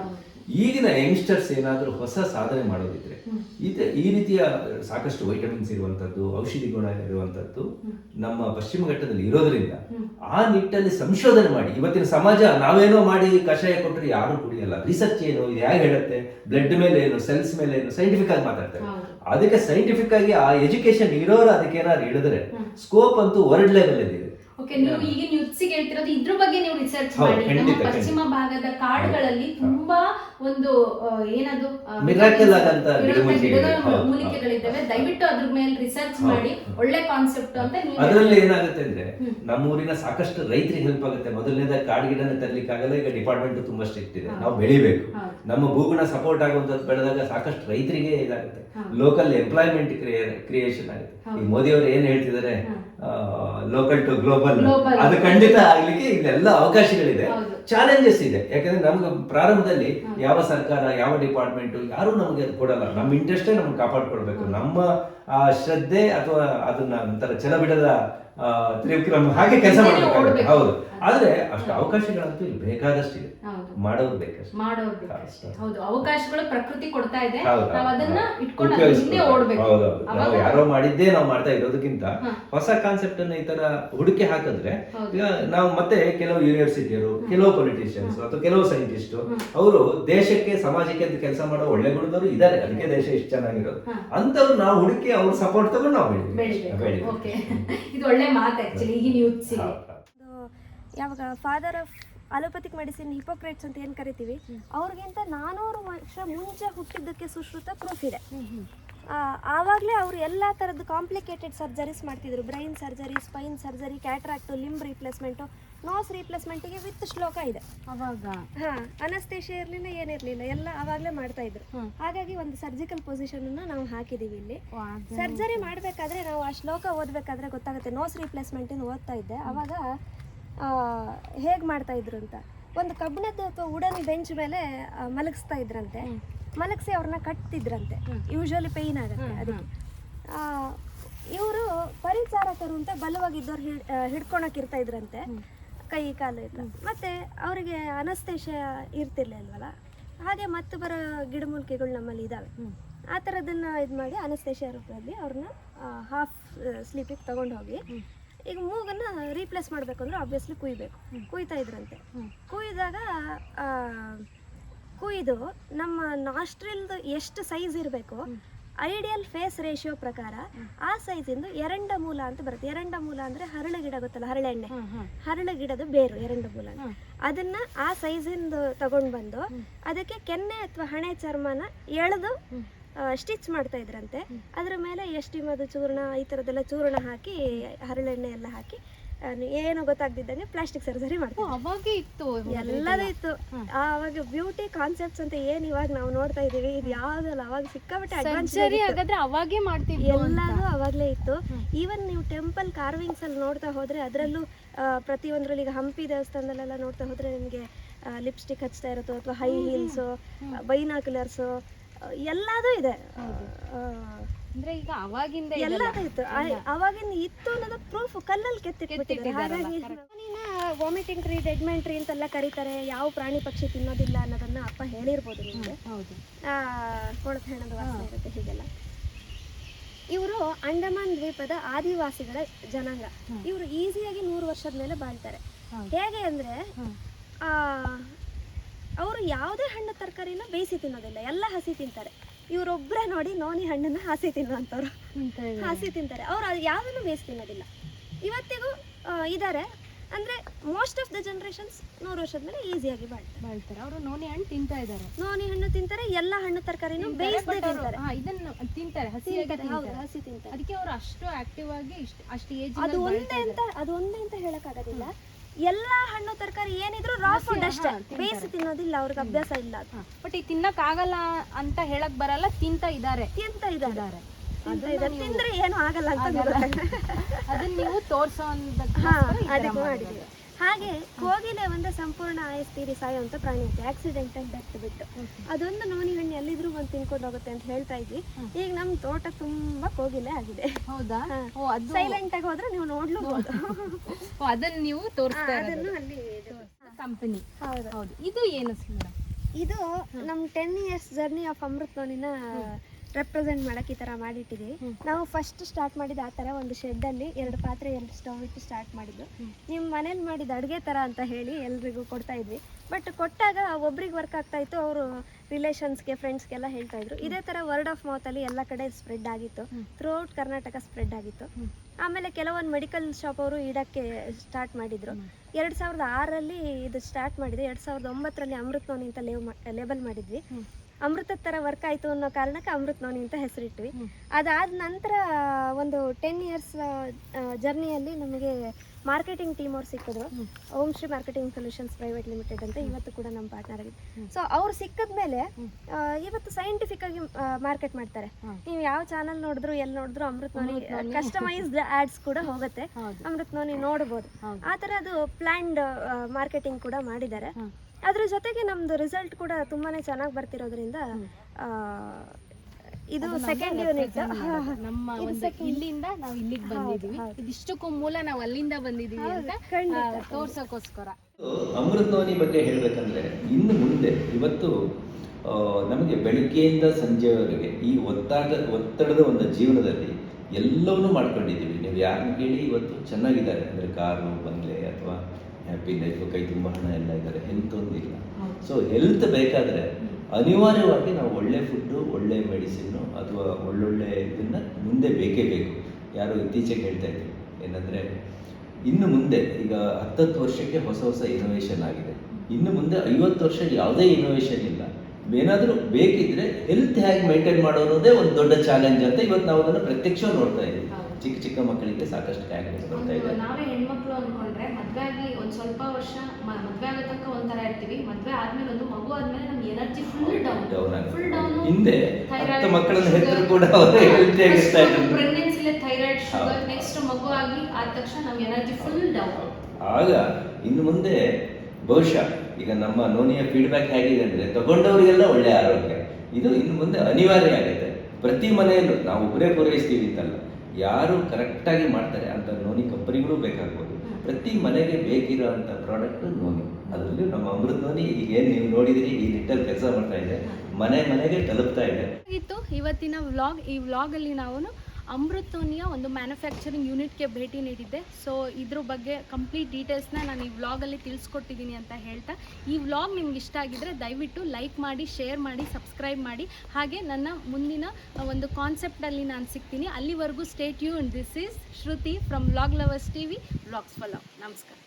ಈಗಿನ ಯಂಗ್ಸ್ಟರ್ಸ್ ಏನಾದರೂ ಹೊಸ ಸಾಧನೆ ಮಾಡೋದಿದ್ರೆ ಇದು ಈ ರೀತಿಯ ಸಾಕಷ್ಟು ವೈಟಮಿನ್ಸ್ ಇರುವಂಥದ್ದು ಔಷಧಿ ಗುಣ ಇರುವಂಥದ್ದು ನಮ್ಮ ಪಶ್ಚಿಮ ಘಟ್ಟದಲ್ಲಿ ಇರೋದ್ರಿಂದ ಆ ನಿಟ್ಟಲ್ಲಿ ಸಂಶೋಧನೆ ಮಾಡಿ ಇವತ್ತಿನ ಸಮಾಜ ನಾವೇನೋ ಮಾಡಿ ಕಷಾಯ ಕೊಟ್ಟರೆ ಯಾರು ಕುಡಿಯಲ್ಲ. ರಿಸರ್ಚ್ ಏನು ಇದು ಹೇಗೆ ಹೇಳುತ್ತೆ? ಬ್ಲಡ್ ಮೇಲೆ ಏನು ಸೆಲ್ಸ್ ಮೇಲೆ ಏನು ಸೈಂಟಿಫಿಕ್ ಆಗಿ ಮಾತಾಡ್ತಾರೆ. ಅದಕ್ಕೆ ಸೈಂಟಿಫಿಕ್ ಆಗಿ ಆ ಎಜುಕೇಶನ್ ಇರೋರು ಅದಕ್ಕೆ ಏನಾದ್ರು ಹೇಳಿದ್ರೆ ಸ್ಕೋಪ್ ಅಂತೂ ವರ್ಲ್ಡ್ ಲೆವೆಲ್ ಇದೆ. ಓಕೆ ನೀವು ಹೇಳ್ತಿರೋದು ಇದ್ರ ಬಗ್ಗೆ ನೀವು ರಿಸರ್ಚ್ ಮಾಡಿ. ನಮ್ಮ ಪಶ್ಚಿಮ ಭಾಗದ ಕಾಡುಗಳಲ್ಲಿ ತುಂಬಾ ಒಂದು ಏನದು? ಮೂಲಿಕೆಗಳಿದ್ದಾವೆ. ದಯವಿಟ್ಟು ಅದ್ರ ಮೇಲೆ ರಿಸರ್ಚ್ ಮಾಡಿ. ಒಳ್ಳೆ ಕಾನ್ಸೆಪ್ಟ್ ಅಂತ ಅದರಲ್ಲಿ ಏನಾಗುತ್ತೆ ಅಂದ್ರೆ ನಮ್ಮೂರಿನ ಸಾಕಷ್ಟು ರೈತರಿಗೆ ಹೆಲ್ಪ್ ಆಗುತ್ತೆ. ಮೊದಲನೇದಾಗಿ ಕಾಡು ಗಿಡನ ತರ್ಲಿಕ್ಕೆ ಆಗಲ್ಲ ಈಗ ಡಿಪಾರ್ಟ್ಮೆಂಟ್ ತುಂಬಾ ಸ್ಟ್ರಿಕ್ಟ್ ಇದೆ. ನಾವು ಬೆಳಿಬೇಕು. ನಮ್ಮ ಭೂಗುಣ ಸಪೋರ್ಟ್ ಆಗುವಂತದ್ದು ಬೆಳೆದಾಗ ಸಾಕಷ್ಟು ರೈತರಿಗೆ ಇದಾಗುತ್ತೆ. ಲೋಕಲ್ ಎಂಪ್ಲಾಯ್ಮೆಂಟ್ ಕ್ರಿಯೇಷನ್ ಆಗುತ್ತೆ. ಈ ಮೋದಿ ಅವರು ಏನ್ ಹೇಳ್ತಿದ್ದಾರೆ? Local to global. ಅದು ಖಂಡಿತ ಆಗ್ಲಿಕ್ಕೆ ಇಲ್ಲೆಲ್ಲ ಅವಕಾಶಗಳಿದೆ. ಚಾಲೆಂಜಸ್ ಇದೆ. ಯಾಕಂದ್ರೆ ನಮ್ಗೆ ಪ್ರಾರಂಭದಲ್ಲಿ ಯಾವ ಸರ್ಕಾರ ಯಾವ ಡಿಪಾರ್ಟ್ಮೆಂಟ್ ಯಾರು ನಮಗೆ ಅದು ಕೊಡಲ್ಲ. ನಮ್ಮ ಇಂಟ್ರೆಸ್ಟೇ ನಮ್ಗೆ ಕಾಪಾಡ್ಕೊಳ್ಬೇಕು ನಮ್ಮ ಶ್ರದ್ಧೆ ಅಥವಾ ಅದನ್ನ ಒಂಥರ ಛಲ ಬಿಡದ ತ್ರಿವಿಕ್ರಮ್ ಹಾಗೆ ಕೆಲಸ ಮಾಡಬೇಕು ಮಾಡ್ಬೇಕಾಗುತ್ತೆ. ಹೌದು. ಆದ್ರೆ ಅಷ್ಟು ಅವಕಾಶಗಳಂತೂ ಇಲ್ಲಿ ಬೇಕಾದಷ್ಟಿದೆ. ಮಾಡೋದು ಬೇಕಷ್ಟೇ. ಮಾಡೋದು ಬೇಕಷ್ಟೇ. ಹೌದು. ಅವಕಾಶಗಳು ಪ್ರಕೃತಿ ಕೊಡ್ತಾ ಇದೆ. ಹೌದು, ನಾವು ಅದನ್ನ ಹೌದು. ಇಟ್ಕೊಂಡು ಅದ್ರ ಹಿಂದೆ ಉಪಯೋಗಿಸ್ಬೇಕು. ಓಡ್ಬೇಕು. ಹೌದು, ಹೌದು. ನಾವು ಅವಾಗ ಯಾರೋ ಮಾಡಿದ್ದೇ ನಾವು ಮಾಡ್ತಾ ಇರೋದಕ್ಕಿಂತ ಹ. ಹೊಸ ಕಾನ್ಸೆಪ್ಟ್ ಅನ್ನ ಈ ತರ ಹುಡುಕಿ ಹಾಕಿದ್ರೆ ಹೌದು. ಈಗ ನಾವು ಮತ್ತೆ ಕೆಲವು ಯೂನಿವರ್ಸಿಟಿಯರು ಕೆಲವು ಪೊಲಿಟಿಷಿಯನ್ಸ್ ಅಥವಾ ಕೆಲವು ಸೈಂಟಿಸ್ಟ್ ಅವರು ದೇಶಕ್ಕೆ ಸಮಾಜಕ್ಕೆ ಅಂತ ಕೆಲಸ ಮಾಡೋ ಒಳ್ಳೆ ಗುಣದವರು ಇದ್ದಾರೆ. ಅದಕ್ಕೆ ದೇಶ ಇಷ್ಟು ಚೆನ್ನಾಗಿರೋದು. ಅಂತವ್ರು ನಾವು ಹುಡುಕಿ ಅವ್ರ ಸಪೋರ್ಟ್ ತಗೊಂಡು ನಾವು ಬೆಳಿಬೇಕು. ಬೆಳಿಬೇಕು. ಓಕೆ ಇದು ಒಳ್ಳೆ ಮಾತು ಆಕ್ಚುಲಿ ಈಗಿನ ಯೂತ್ಸ್ ಹೌದು, ಹೌದು. ಯಾವಾಗ father of allopathic medicine Hippocrates ಅಂತ ಏನು ಕರಿತೀವಿ ಅವ್ರಿಗಿಂತ ನಾನೂರು ವರ್ಷ ಮುಂಚೆ ಹುಟ್ಟಿದ್ದಕ್ಕೆ ಸುಶ್ರುತ ಪ್ರೂಫ್ ಇದೆ. ಆವಾಗಲೇ ಅವರು ಎಲ್ಲ ಥರದ್ದು ಕಾಂಪ್ಲಿಕೇಟೆಡ್ ಸರ್ಜರೀಸ್ ಮಾಡ್ತಿದ್ರು. Brain surgery spine surgery cataract limb replacement nose ರೀಪ್ಲೇಸ್ಮೆಂಟಿಗೆ with ಶ್ಲೋಕ ಇದೆ. ಅವಾಗ? ಹಾಂ ಅನಸ್ತೇಷಿಯ ಇರಲಿಲ್ಲ ಏನಿರಲಿಲ್ಲ ಎಲ್ಲ ಆವಾಗಲೇ ಮಾಡ್ತಾ ಇದ್ರು. ಹಾಗಾಗಿ ಒಂದು ಸರ್ಜಿಕಲ್ ಪೊಸಿಷನನ್ನು ನಾವು ಹಾಕಿದ್ದೀವಿ ಇಲ್ಲಿ. ಸರ್ಜರಿ ಮಾಡಬೇಕಾದ್ರೆ ನಾವು ಆ ಶ್ಲೋಕ ಓದಬೇಕಾದ್ರೆ ಗೊತ್ತಾಗುತ್ತೆ. ನೋಸ್ ರೀಪ್ಲೇಸ್ಮೆಂಟಿನ ಓದ್ತಾ ಇದ್ದೆ. ಅವಾಗ ಹೇಗೆ ಮಾಡ್ತಾ ಇದ್ರು ಅಂತ. ಒಂದು ಕಬ್ಬಿಣದ ಅಥವಾ ಉಡನ್ ಬೆಂಚ್ ಮೇಲೆ ಮಲಗಿಸ್ತಾ ಇದ್ರಂತೆ. ಮಲಗಿಸಿ ಅವ್ರನ್ನ ಕಟ್ತಿದ್ರಂತೆ. ಯೂಶಲಿ ಪೇಯ್ನ್ ಆಗುತ್ತೆ ಅದಕ್ಕೆ. ಇವರು ಪರಿಚಾರಕರು ಅಂತ ಬಲವಾಗಿದ್ದವ್ರು ಹಿಡ್ ಹಿಡ್ಕೊಳಕ್ ಇರ್ತಾ ಇದ್ರಂತೆ. ಕೈ ಕಾಲು ಎಲ್ಲ. ಮತ್ತೆ ಅವರಿಗೆ ಅನಸ್ತೇಶ ಇರ್ತಿರ್ಲಿಲ್ವಲ್ಲ? ಹಾಗೆ ಮತ್ತೆ ಬರೋ ಗಿಡಮೂಲಿಕೆಗಳು ನಮ್ಮಲ್ಲಿ ಇದ್ದಾವೆ ಆ ಥರದನ್ನ ಇದು ಮಾಡಿ ಅನಸ್ತೇಶ ರೂಪದಲ್ಲಿ ಅವ್ರನ್ನ ಹಾಫ್ ಸ್ಲೀಪಿಗೆ ತಗೊಂಡು ಹೋಗಿ ಈಗ ಮೂಗನ್ನ ರೀಪ್ಲೇಸ್ ಮಾಡಬೇಕು ಅಂದ್ರೆ ಆಬ್ವಿಯಸ್ಲಿ ಕುಯ್ಬೇಕು. ಕುಯ್ತಾ ಇದ್ರಂತೆ. ಕುಯ್ದಾಗ ಆ, ಕುಯ್ದು ನಮ್ಮ ನಾಸ್ಟ್ರಿಲ್ದು ಎಷ್ಟು ಸೈಜ್ ಇರಬೇಕು ಐಡಿಯಲ್ ಫೇಸ್ ರೇಷಿಯೋ ಪ್ರಕಾರ ಆ ಸೈಜಿಂದು ಎರಂಡ ಮೂಲ ಅಂತ ಬರುತ್ತೆ. ಎರಂಡ ಮೂಲ ಅಂದ್ರೆ ಹರಳು ಗಿಡ ಗೊತ್ತಲ್ಲ ಹರಳೆಣ್ಣೆ ಹರಳು ಗಿಡದ ಬೇರು ಎರಂಡ ಮೂಲ ಅದನ್ನ ಆ ಸೈಜಿಂದು ತಗೊಂಡ್ ಬಂದು ಅದಕ್ಕೆ ಕೆನ್ನೆ ಅಥವಾ ಹಣೆ ಚರ್ಮನ ಎಳೆದು ಸ್ಟಿಚ್ ಮಾಡ್ತಾ ಇದ್ರಂತೆ. ಅದ್ರ ಮೇಲೆ ಎಷ್ಟಿಮದು ಚೂರ್ಣ ಈ ಥರದ್ದೆಲ್ಲ ಚೂರ್ಣ ಹಾಕಿ ಹರಳೆಣ್ಣೆ ಎಲ್ಲ ಹಾಕಿ ಏನು ಗೊತ್ತಾಗ್ದಿದ್ದಂಗೆ ಪ್ಲಾಸ್ಟಿಕ್ ಸರ್ಜರಿ ಮಾಡ್ತಾರೆ ಅವಾಗೇ ಇತ್ತು ಎಲ್ಲದೂ ಇತ್ತು. ಆವಾಗ ಬ್ಯೂಟಿ ಕಾನ್ಸೆಪ್ಟ್ಸ್ ಅಂತ ಏನ್ ಇವಾಗ ನಾವು ನೋಡ್ತಾ ಇದೀವಿ ಇದು ಯಾವ್ದಲ್ಲ ಅವಾಗ ಸಿಕ್ಕಾಪಟ್ಟೆ ಹಾಗಾದ್ರೆ ಅವಾಗೇ ಮಾಡ್ತೀವಿ ಎಲ್ಲದೂ ಅವಾಗಲೇ ಇತ್ತು. ಈವನ್ ನೀವು ಟೆಂಪಲ್ ಕಾರ್ವಿಂಗ್ಸ್ ಅಲ್ಲಿ ನೋಡ್ತಾ ಹೋದ್ರೆ ಅದರಲ್ಲೂ ಪ್ರತಿಯೊಂದ್ರಲ್ಲಿ ಈಗ ಹಂಪಿ ದೇವಸ್ಥಾನದಲ್ಲೆಲ್ಲ ನೋಡ್ತಾ ಹೋದ್ರೆ ನಿಮಗೆ ಲಿಪ್ಸ್ಟಿಕ್ ಹಚ್ತಾ ಇರುತ್ತೋ ಅಥವಾ ಹೈ ಹೀಲ್ಸು ಬೈನಾಕ್ಯುಲರ್ಸು ಎಲ್ಲದೂ ಇದೆ. ಆ, ಅಂದ್ರೆ ಈಗ ಅವಾಗಿಂದ ಎಲ್ಲದೂ ಇತ್ತು. ಆ- ಅವಾಗಿನ ಇತ್ತು ಅನ್ನೋದು ಪ್ರೂಫ್ ಕಲ್ಲಲ್ಲಿ ಕೆತ್ತಿ ಹಾಗಾಗಿ ವಾಮಿಟಿಂಗ್ ಟ್ರೀ ಡೆಡ್ಮೆಂಟ್ ಟ್ರೀ ಅಂತೆಲ್ಲ ಕರೀತಾರೆ. ಯಾವ ಪ್ರಾಣಿ ಪಕ್ಷಿ ತಿನ್ನೋದಿಲ್ಲ ಅನ್ನೋದನ್ನ ಅಪ್ಪ ಹೇಳಿರ್ಬೋದು ನಿಮಗೆ. ಕೊಳತ ಹೆಣದ ವಾಸನೆ ಇರುತ್ತೆ ಹೀಗೆಲ್ಲ. ಇವರು ಅಂಡಮಾನ್ ದ್ವೀಪದ ಆದಿವಾಸಿಗಳ ಜನಾಂಗ. ಇವರು ಈಸಿಯಾಗಿ ನೂರು ವರ್ಷದ ಮೇಲೆ ಬಾಳ್ತಾರೆ. ಹೇಗೆ ಅಂದ್ರೆ ಅವರು ಯಾವುದೇ ಹಣ್ಣು ತರಕಾರಿನ ಬೇಯಿಸಿ ತಿನ್ನೋದಿಲ್ಲ ಎಲ್ಲ ಹಸಿ ತಿಂತಾರೆ. ಇವರೊಬ್ಬರೇ ನೋಡಿ ನೋನಿ ಹಣ್ಣನ್ನು ಹಸಿ ತಿನ್ನುವಂಥವ್ರು ಹಸಿ ತಿಂತಾರೆ. ಅವ್ರು ಅದು ಯಾವುದನ್ನು ಬೇಯಿಸಿ ತಿನ್ನೋದಿಲ್ಲ. ಇವತ್ತಿಗೂ ಇದ್ದಾರೆ ಅಂದ್ರೆ ಮೋಸ್ಟ್ ಆಫ್ ದ ಜನರೇಷನ್ಸ್ ನೂರು ವರ್ಷದ ಮೇಲೆ ಈಸಿಯಾಗಿ ಬಾಳ್ತಾರೆ. ಬಾಳ್ತಾರೆ. ಅವರು ನೋನಿ ಹಣ್ಣು ತಿಂತಾ ಇದ್ದಾರೆ. ನೋನಿ ಹಣ್ಣು ತಿಂತಾರೆ ಎಲ್ಲ ಹಣ್ಣು ತರಕಾರಿನೂ ಬೇಯಿಸದೆ ತಿಂತಾರೆ. ಇದನ್ನು ತಿಂತಾರೆ ಹಸಿ ಹೌದು ಹಸಿ ತಿಂತಾರೆ. ಅದಕ್ಕೆ ಅವರು ಅಷ್ಟು ಆಕ್ಟಿವ್ ಆಗಿ ಇಷ್ಟು ಅಷ್ಟು ಏಜ್ ಅದು ಒಂದೇ ಅಂತ ಅದು ಒಂದೇ ಅಂತ ಹೇಳಕ್ಕಾಗೋದಿಲ್ಲ. ಎಲ್ಲಾ ಹಣ್ಣು ತರಕಾರಿ ಏನಿದ್ರು ರಾ ಫುಡ್ ಅಷ್ಟೇ. ಬೇಯಿಸಿ ತಿನ್ನೋದಿಲ್ಲ ಅವ್ರಿಗೆ ಅಭ್ಯಾಸ ಇಲ್ಲ ಅದು. ಬಟ್ ಈ ತಿನ್ನಕ್ ಆಗಲ್ಲ ಅಂತ ಹೇಳಕ್ ಬರಲ್ಲ ತಿಂತ ಇದಾರೆ ತಿಂತ ಇದಾರೆ ತಿಂದ್ರೆ ಏನು ಆಗಲ್ಲ ಅಂತ ಅದನ್ನ ನೀವು ತೋರ್ಸೋ ಅದಕ್ಕೆ ಹಾಗೆ ಕೋಗಿಲೆ ಒಂದು ಸಂಪೂರ್ಣ ಆಯಸ್ತೀರಿ ಸಾಯುವಂತ ಪ್ರಾಣಿ ಐತೆ ಆಕ್ಸಿಡೆಂಟ್ ಅಂತ ಬೆಟ್ಟು. ಬಿಟ್ಟು ಅದೊಂದು ನೋನಿ ಹಣ್ಣು ಎಲ್ಲಿದ್ರು ಬಂದು ತಿನ್ಕೊಂಡು ಹೋಗುತ್ತೆ ಅಂತ ಹೇಳ್ತಾ ಇದ್ವಿ. ಈಗ ನಮ್ ತೋಟ ತುಂಬಾ ಕೋಗಿಲೆ ಆಗಿದೆ. ಹೌದಾ? ಸೈಲೆಂಟ್ ಆಗಿ ಹೋದ್ರೆ ನೀವು ನೋಡ್ಲು ಅದನ್ನ ನೀವು ತೋರಿಸ್ತಾ ಅದನ್ನು ಅಲ್ಲಿ ಕಂಪನಿ ಹೌದು. ಹೌದು. ಇದು ಏನು ಮೇಡಮ್ ಇದು ನಮ್ ten years journey of Amrut ನೋನಿನ represent ಮಾಡೋಕೆ ಈ ತರ ಮಾಡಿಟ್ಟಿದ್ವಿ. ನಾವು ಫಸ್ಟ್ ಸ್ಟಾರ್ಟ್ ಮಾಡಿದ ಆ ತರ ಒಂದು ಶೆಡ್ ಅಲ್ಲಿ ಎರಡು ಪಾತ್ರೆ ಎರಡು ಸ್ಟವ್ ಇಟ್ಟು ಸ್ಟಾರ್ಟ್ ಮಾಡಿದ್ದು. ನಿಮ್ ಮನೇಲಿ ಮಾಡಿದ ಅಡುಗೆ ತರ ಅಂತ ಹೇಳಿ ಎಲ್ರಿಗೂ ಕೊಡ್ತಾ ಇದ್ವಿ. ಬಟ್ ಕೊಟ್ಟಾಗ ಒಬ್ರಿಗೆ ವರ್ಕ್ ಆಗ್ತಾ ಇತ್ತು ಅವರು ರಿಲೇಷನ್ಸ್ಗೆ ಫ್ರೆಂಡ್ಸ್ಗೆಲ್ಲ ಹೇಳ್ತಾ ಇದ್ರು. ಇದೇ ತರ ವರ್ಡ್ ಆಫ್ ಮೌತ್ ಅಲ್ಲಿ ಎಲ್ಲ ಕಡೆ ಸ್ಪ್ರೆಡ್ ಆಗಿತ್ತು. ಥ್ರೂಔಟ್ ಕರ್ನಾಟಕ ಸ್ಪ್ರೆಡ್ ಆಗಿತ್ತು. ಆಮೇಲೆ ಕೆಲವೊಂದು ಮೆಡಿಕಲ್ ಶಾಪ್ ಅವರು ಇಡಕ್ಕೆ ಸ್ಟಾರ್ಟ್ ಮಾಡಿದ್ರು. ಎರಡ್ ಸಾವಿರದ ಆರಲ್ಲಿ ಇದು ಸ್ಟಾರ್ಟ್ ಮಾಡಿದ್ವಿ ಎರಡ್ ಸಾವಿರದ ಒಂಬತ್ತರಲ್ಲಿ ಅಮೃತ್ ಮೌನಿ ಅಂತ ಲೇವ್ ಲೇಬಲ್ ಮಾಡಿದ್ವಿ ಅಮೃತದ ಥರ ವರ್ಕ್ ಆಯಿತು ಅನ್ನೋ ಕಾರಣಕ್ಕೆ ಅಮೃತ್ ನೋನಿ ಅಂತ ಹೆಸರಿಟ್ವಿ. ಅದಾದ ನಂತರ ಒಂದು ಟೆನ್ ಇಯರ್ಸ್ ಜರ್ನಿಯಲ್ಲಿ ನಮಗೆ ಮಾರ್ಕೆಟಿಂಗ್ ಟೀಮ್ ಅವ್ರು ಸಿಕ್ಕಿದ್ರು. Om Shri marketing solutions private limited ಅಂತ ಇವತ್ತು ಕೂಡ ನಮ್ಮ ಪಾರ್ಟ್ನರ್ ಆಗಿದೆ ಸೊ ಅವ್ರು ಸಿಕ್ಕಿದ ಮೇಲೆ ಇವತ್ತು ಸೈಂಟಿಫಿಕ್ ಆಗಿ ಮಾರ್ಕೆಟ್ ಮಾಡ್ತಾರೆ. ನೀವು ಯಾವ ಚಾನಲ್ ನೋಡಿದ್ರು ಎಲ್ಲಿ ನೋಡಿದ್ರು ಅಮೃತ್ ನೋನಿ ಕಸ್ಟಮೈಸ್ಡ್ ಆಡ್ಸ್ ಕೂಡ ಹೋಗುತ್ತೆ. ಅಮೃತ್ ನೋನಿ ನೋಡ್ಬೋದು. ಆ ಥರ ಅದು ಪ್ಲ್ಯಾಂಡ್ ಮಾರ್ಕೆಟಿಂಗ್ ಕೂಡ ಮಾಡಿದ್ದಾರೆ. ಅದ್ರ ಜೊತೆಗೆ ನಮ್ದು ರಿಸಲ್ಟ್ ಕೂಡ ತುಂಬಾನೇ ಚೆನ್ನಾಗಿ ಬರ್ತಿರೋದ್ರಿಂದ ಆ, ಇದು ಸೆಕೆಂಡ್ ಯೂನಿಟ್ ನಮ್ಮ ಒಂದು ಇಲ್ಲಿಂದ ನಾವು ಇಲ್ಲಿಗೆ ಬಂದಿದೀವಿ. ಇದಿಷ್ಟಕ್ಕೂ ಮೂಲ ನಾವು ಅಲ್ಲಿಂದ ಬಂದಿದೀವಿ ಅಂತ. ಅಮೃತವಾಣಿ ತೋರ್ಸಕ್ಕೋಸ್ಕರ ಅಮೃತ್ ನೋನಿ ಬಗ್ಗೆ ಹೇಳಬೇಕಂದ್ರೆ ಇನ್ನು ಮುಂದೆ ಇವತ್ತು ನಮಗೆ ಬೆಳಿಗ್ಗೆಯಿಂದ ಸಂಜೆವರೆಗೆ ಈ ಒತ್ತಾಟ ಒತ್ತಡದ ಒಂದು ಜೀವನದಲ್ಲಿ ಎಲ್ಲವನ್ನೂ ಮಾಡ್ಕೊಂಡಿದ್ದೀವಿ. ನೀವು ಯಾರನ್ನು ಕೇಳಿ ಇವತ್ತು ಚೆನ್ನಾಗಿದ್ದಾರೆ. ಅಂದರೆ ಕಾರು ಬಂಗ್ಲೆ ಅಥವಾ ಹ್ಯಾಪಿ ಲೈಫ್ ಕೈ ತುಂಬ ಹಣ ಎಲ್ಲ ಇದ್ದಾರೆ ಹೆಲ್ತ್ ಒಂದಿಲ್ಲ ಸೊ ಹೆಲ್ತ್ ಬೇಕಾದರೆ ಅನಿವಾರ್ಯವಾಗಿ ನಾವು ಒಳ್ಳೆ ಫುಡ್ಡು ಒಳ್ಳೆ ಮೆಡಿಸಿನ್ನು ಅಥವಾ ಒಳ್ಳೊಳ್ಳೆ ಇದನ್ನು ಮುಂದೆ ಬೇಕೇ ಬೇಕು. ಯಾರು ಇತ್ತೀಚೆಗೆ ಹೇಳ್ತಾ ಇದ್ರು. ಏನಂದರೆ ಇನ್ನು ಮುಂದೆ ಈಗ ಹತ್ತತ್ತು ವರ್ಷಕ್ಕೆ ಹೊಸ ಹೊಸ ಇನೋವೇಷನ್ ಆಗಿದೆ. ಇನ್ನು ಮುಂದೆ ಐವತ್ತು ವರ್ಷ ಯಾವುದೇ ಇನೋವೇಷನ್ ಇಲ್ಲ. ಏನಾದರೂ ಬೇಕಿದ್ರೆ ಹೆಲ್ತ್ ಹೇಗೆ ಮೇಂಟೈನ್ ಮಾಡೋದೇ ಒಂದು ದೊಡ್ಡ ಚಾಲೆಂಜ್ ಅಂತ ಇವತ್ತು ನಾವು ಅದನ್ನು ಪ್ರತ್ಯಕ್ಷ ನೋಡ್ತಾ ಇದ್ದೀವಿ. ಚಿಕ್ಕ ಚಿಕ್ಕ ಮಕ್ಕಳಿಗೆ ಸಾಕಷ್ಟು ಕಾಯಿಲೆ ಬರ್ತಾ ಇದೆ. ಒಂದ್ ಸ್ವಲ್ಪ ವರ್ಷ ಮದ್ವೆ ಆಗೋ ತನಕ ಒಂಥರ ಇರ್ತೀವಿ. ಮದ್ವೆ ಆದ್ಮೇಲೆ ಒಂದು ಮಗು ಆದ್ಮೇಲೆ ನಮ್ಗೆ energy full down full down ಹಿಂದೆ ಮಕ್ಕಳನ್ನ ಹೆತ್ತರು ಕೂಡ ಪ್ರೆಗ್ನೆನ್ಸಿಲೆ ಥೈರಾಯ್ಡ್ ಶುಗರ್ ನೆಕ್ಸ್ಟ್ ಮಗು ಆಗಿ ಆದ ತಕ್ಷಣ ನಮ್ಗೆ ಎನರ್ಜಿ ಫುಲ್ ಡೌನ್ ಆಗ ಇನ್ನು ಮುಂದೆ ಬಹುಶಃ ಈಗ ನಮ್ಮ ನೋನಿಯ ಫೀಡ್ಬ್ಯಾಕ್ ಹೇಗಿದೆ ಅಂದ್ರೆ ತಗೊಂಡವರಿಗೆಲ್ಲ ಒಳ್ಳೆ ಆರೋಗ್ಯ. ಇದು ಇನ್ನು ಮುಂದೆ ಅನಿವಾರ್ಯ ಆಗುತ್ತೆ. ಪ್ರತಿ ಮನೆಯಲ್ಲೂ ನಾವು ಒಬ್ಬರೇ ಪೂರೈಸ್ತೀವಿ ಅಂತಲ್ಲ. ಯಾರು ಕರೆಕ್ಟಾಗಿ ಮಾಡ್ತಾರೆ ಅಂತ ನೋನಿ ಕಂಪನಿಗಳು ಬೇಕಾಗ್ಬೋದು. ಪ್ರತಿ ಮನೆಗೆ ಬೇಕಿರೋ ಅಂಥ ಪ್ರಾಡಕ್ಟ್ ನೋಡಿ. ಅದರಲ್ಲಿ ನಮ್ಮ ಅಮೃತ್ ನೋನಿ ಈಗ ಏನು ನೀವು ನೋಡಿದಿರಿ, ಈ ನಿಟ್ಟಲ್ಲಿ ಕೆಲಸ ಮಾಡ್ತಾ ಇದೆ. ಮನೆ ಮನೆಗೆ ತಲುಪ್ತಾ ಇದೆ. ಇತ್ತು, ಇವತ್ತಿನ ವ್ಲಾಗ್ ಈ ವ್ಲಾಗಲ್ಲಿ ನಾವು ಅಮೃತೋನಿಯ ಒಂದು ಮ್ಯಾನುಫ್ಯಾಕ್ಚರಿಂಗ್ ಯೂನಿಟ್ಗೆ ಭೇಟಿ ನೀಡಿದ್ದೆ. ಸೊ ಇದ್ರ ಬಗ್ಗೆ ಕಂಪ್ಲೀಟ್ ಡೀಟೇಲ್ಸ್ನ ನಾನು ಈ ವ್ಲಾಗಲ್ಲಿ ತಿಳಿಸ್ಕೊಟ್ಟಿದ್ದೀನಿ ಅಂತ ಹೇಳ್ತಾ. ಈ ವ್ಲಾಗ್ ನಿಮ್ಗೆ ಇಷ್ಟ ಆಗಿದ್ರೆ ದಯವಿಟ್ಟು ಲೈಕ್ ಮಾಡಿ ಶೇರ್ ಮಾಡಿ ಸಬ್ಸ್ಕ್ರೈಬ್ ಮಾಡಿ. ಹಾಗೆ ನನ್ನ ಮುಂದಿನ ಒಂದು ಕಾನ್ಸೆಪ್ಟಲ್ಲಿ ನಾನು ಸಿಗ್ತೀನಿ. ಅಲ್ಲಿವರೆಗೂ stay ಯೂನ್ this is Shruti from vlog lovers T V vlogs follow ನಮಸ್ಕಾರ.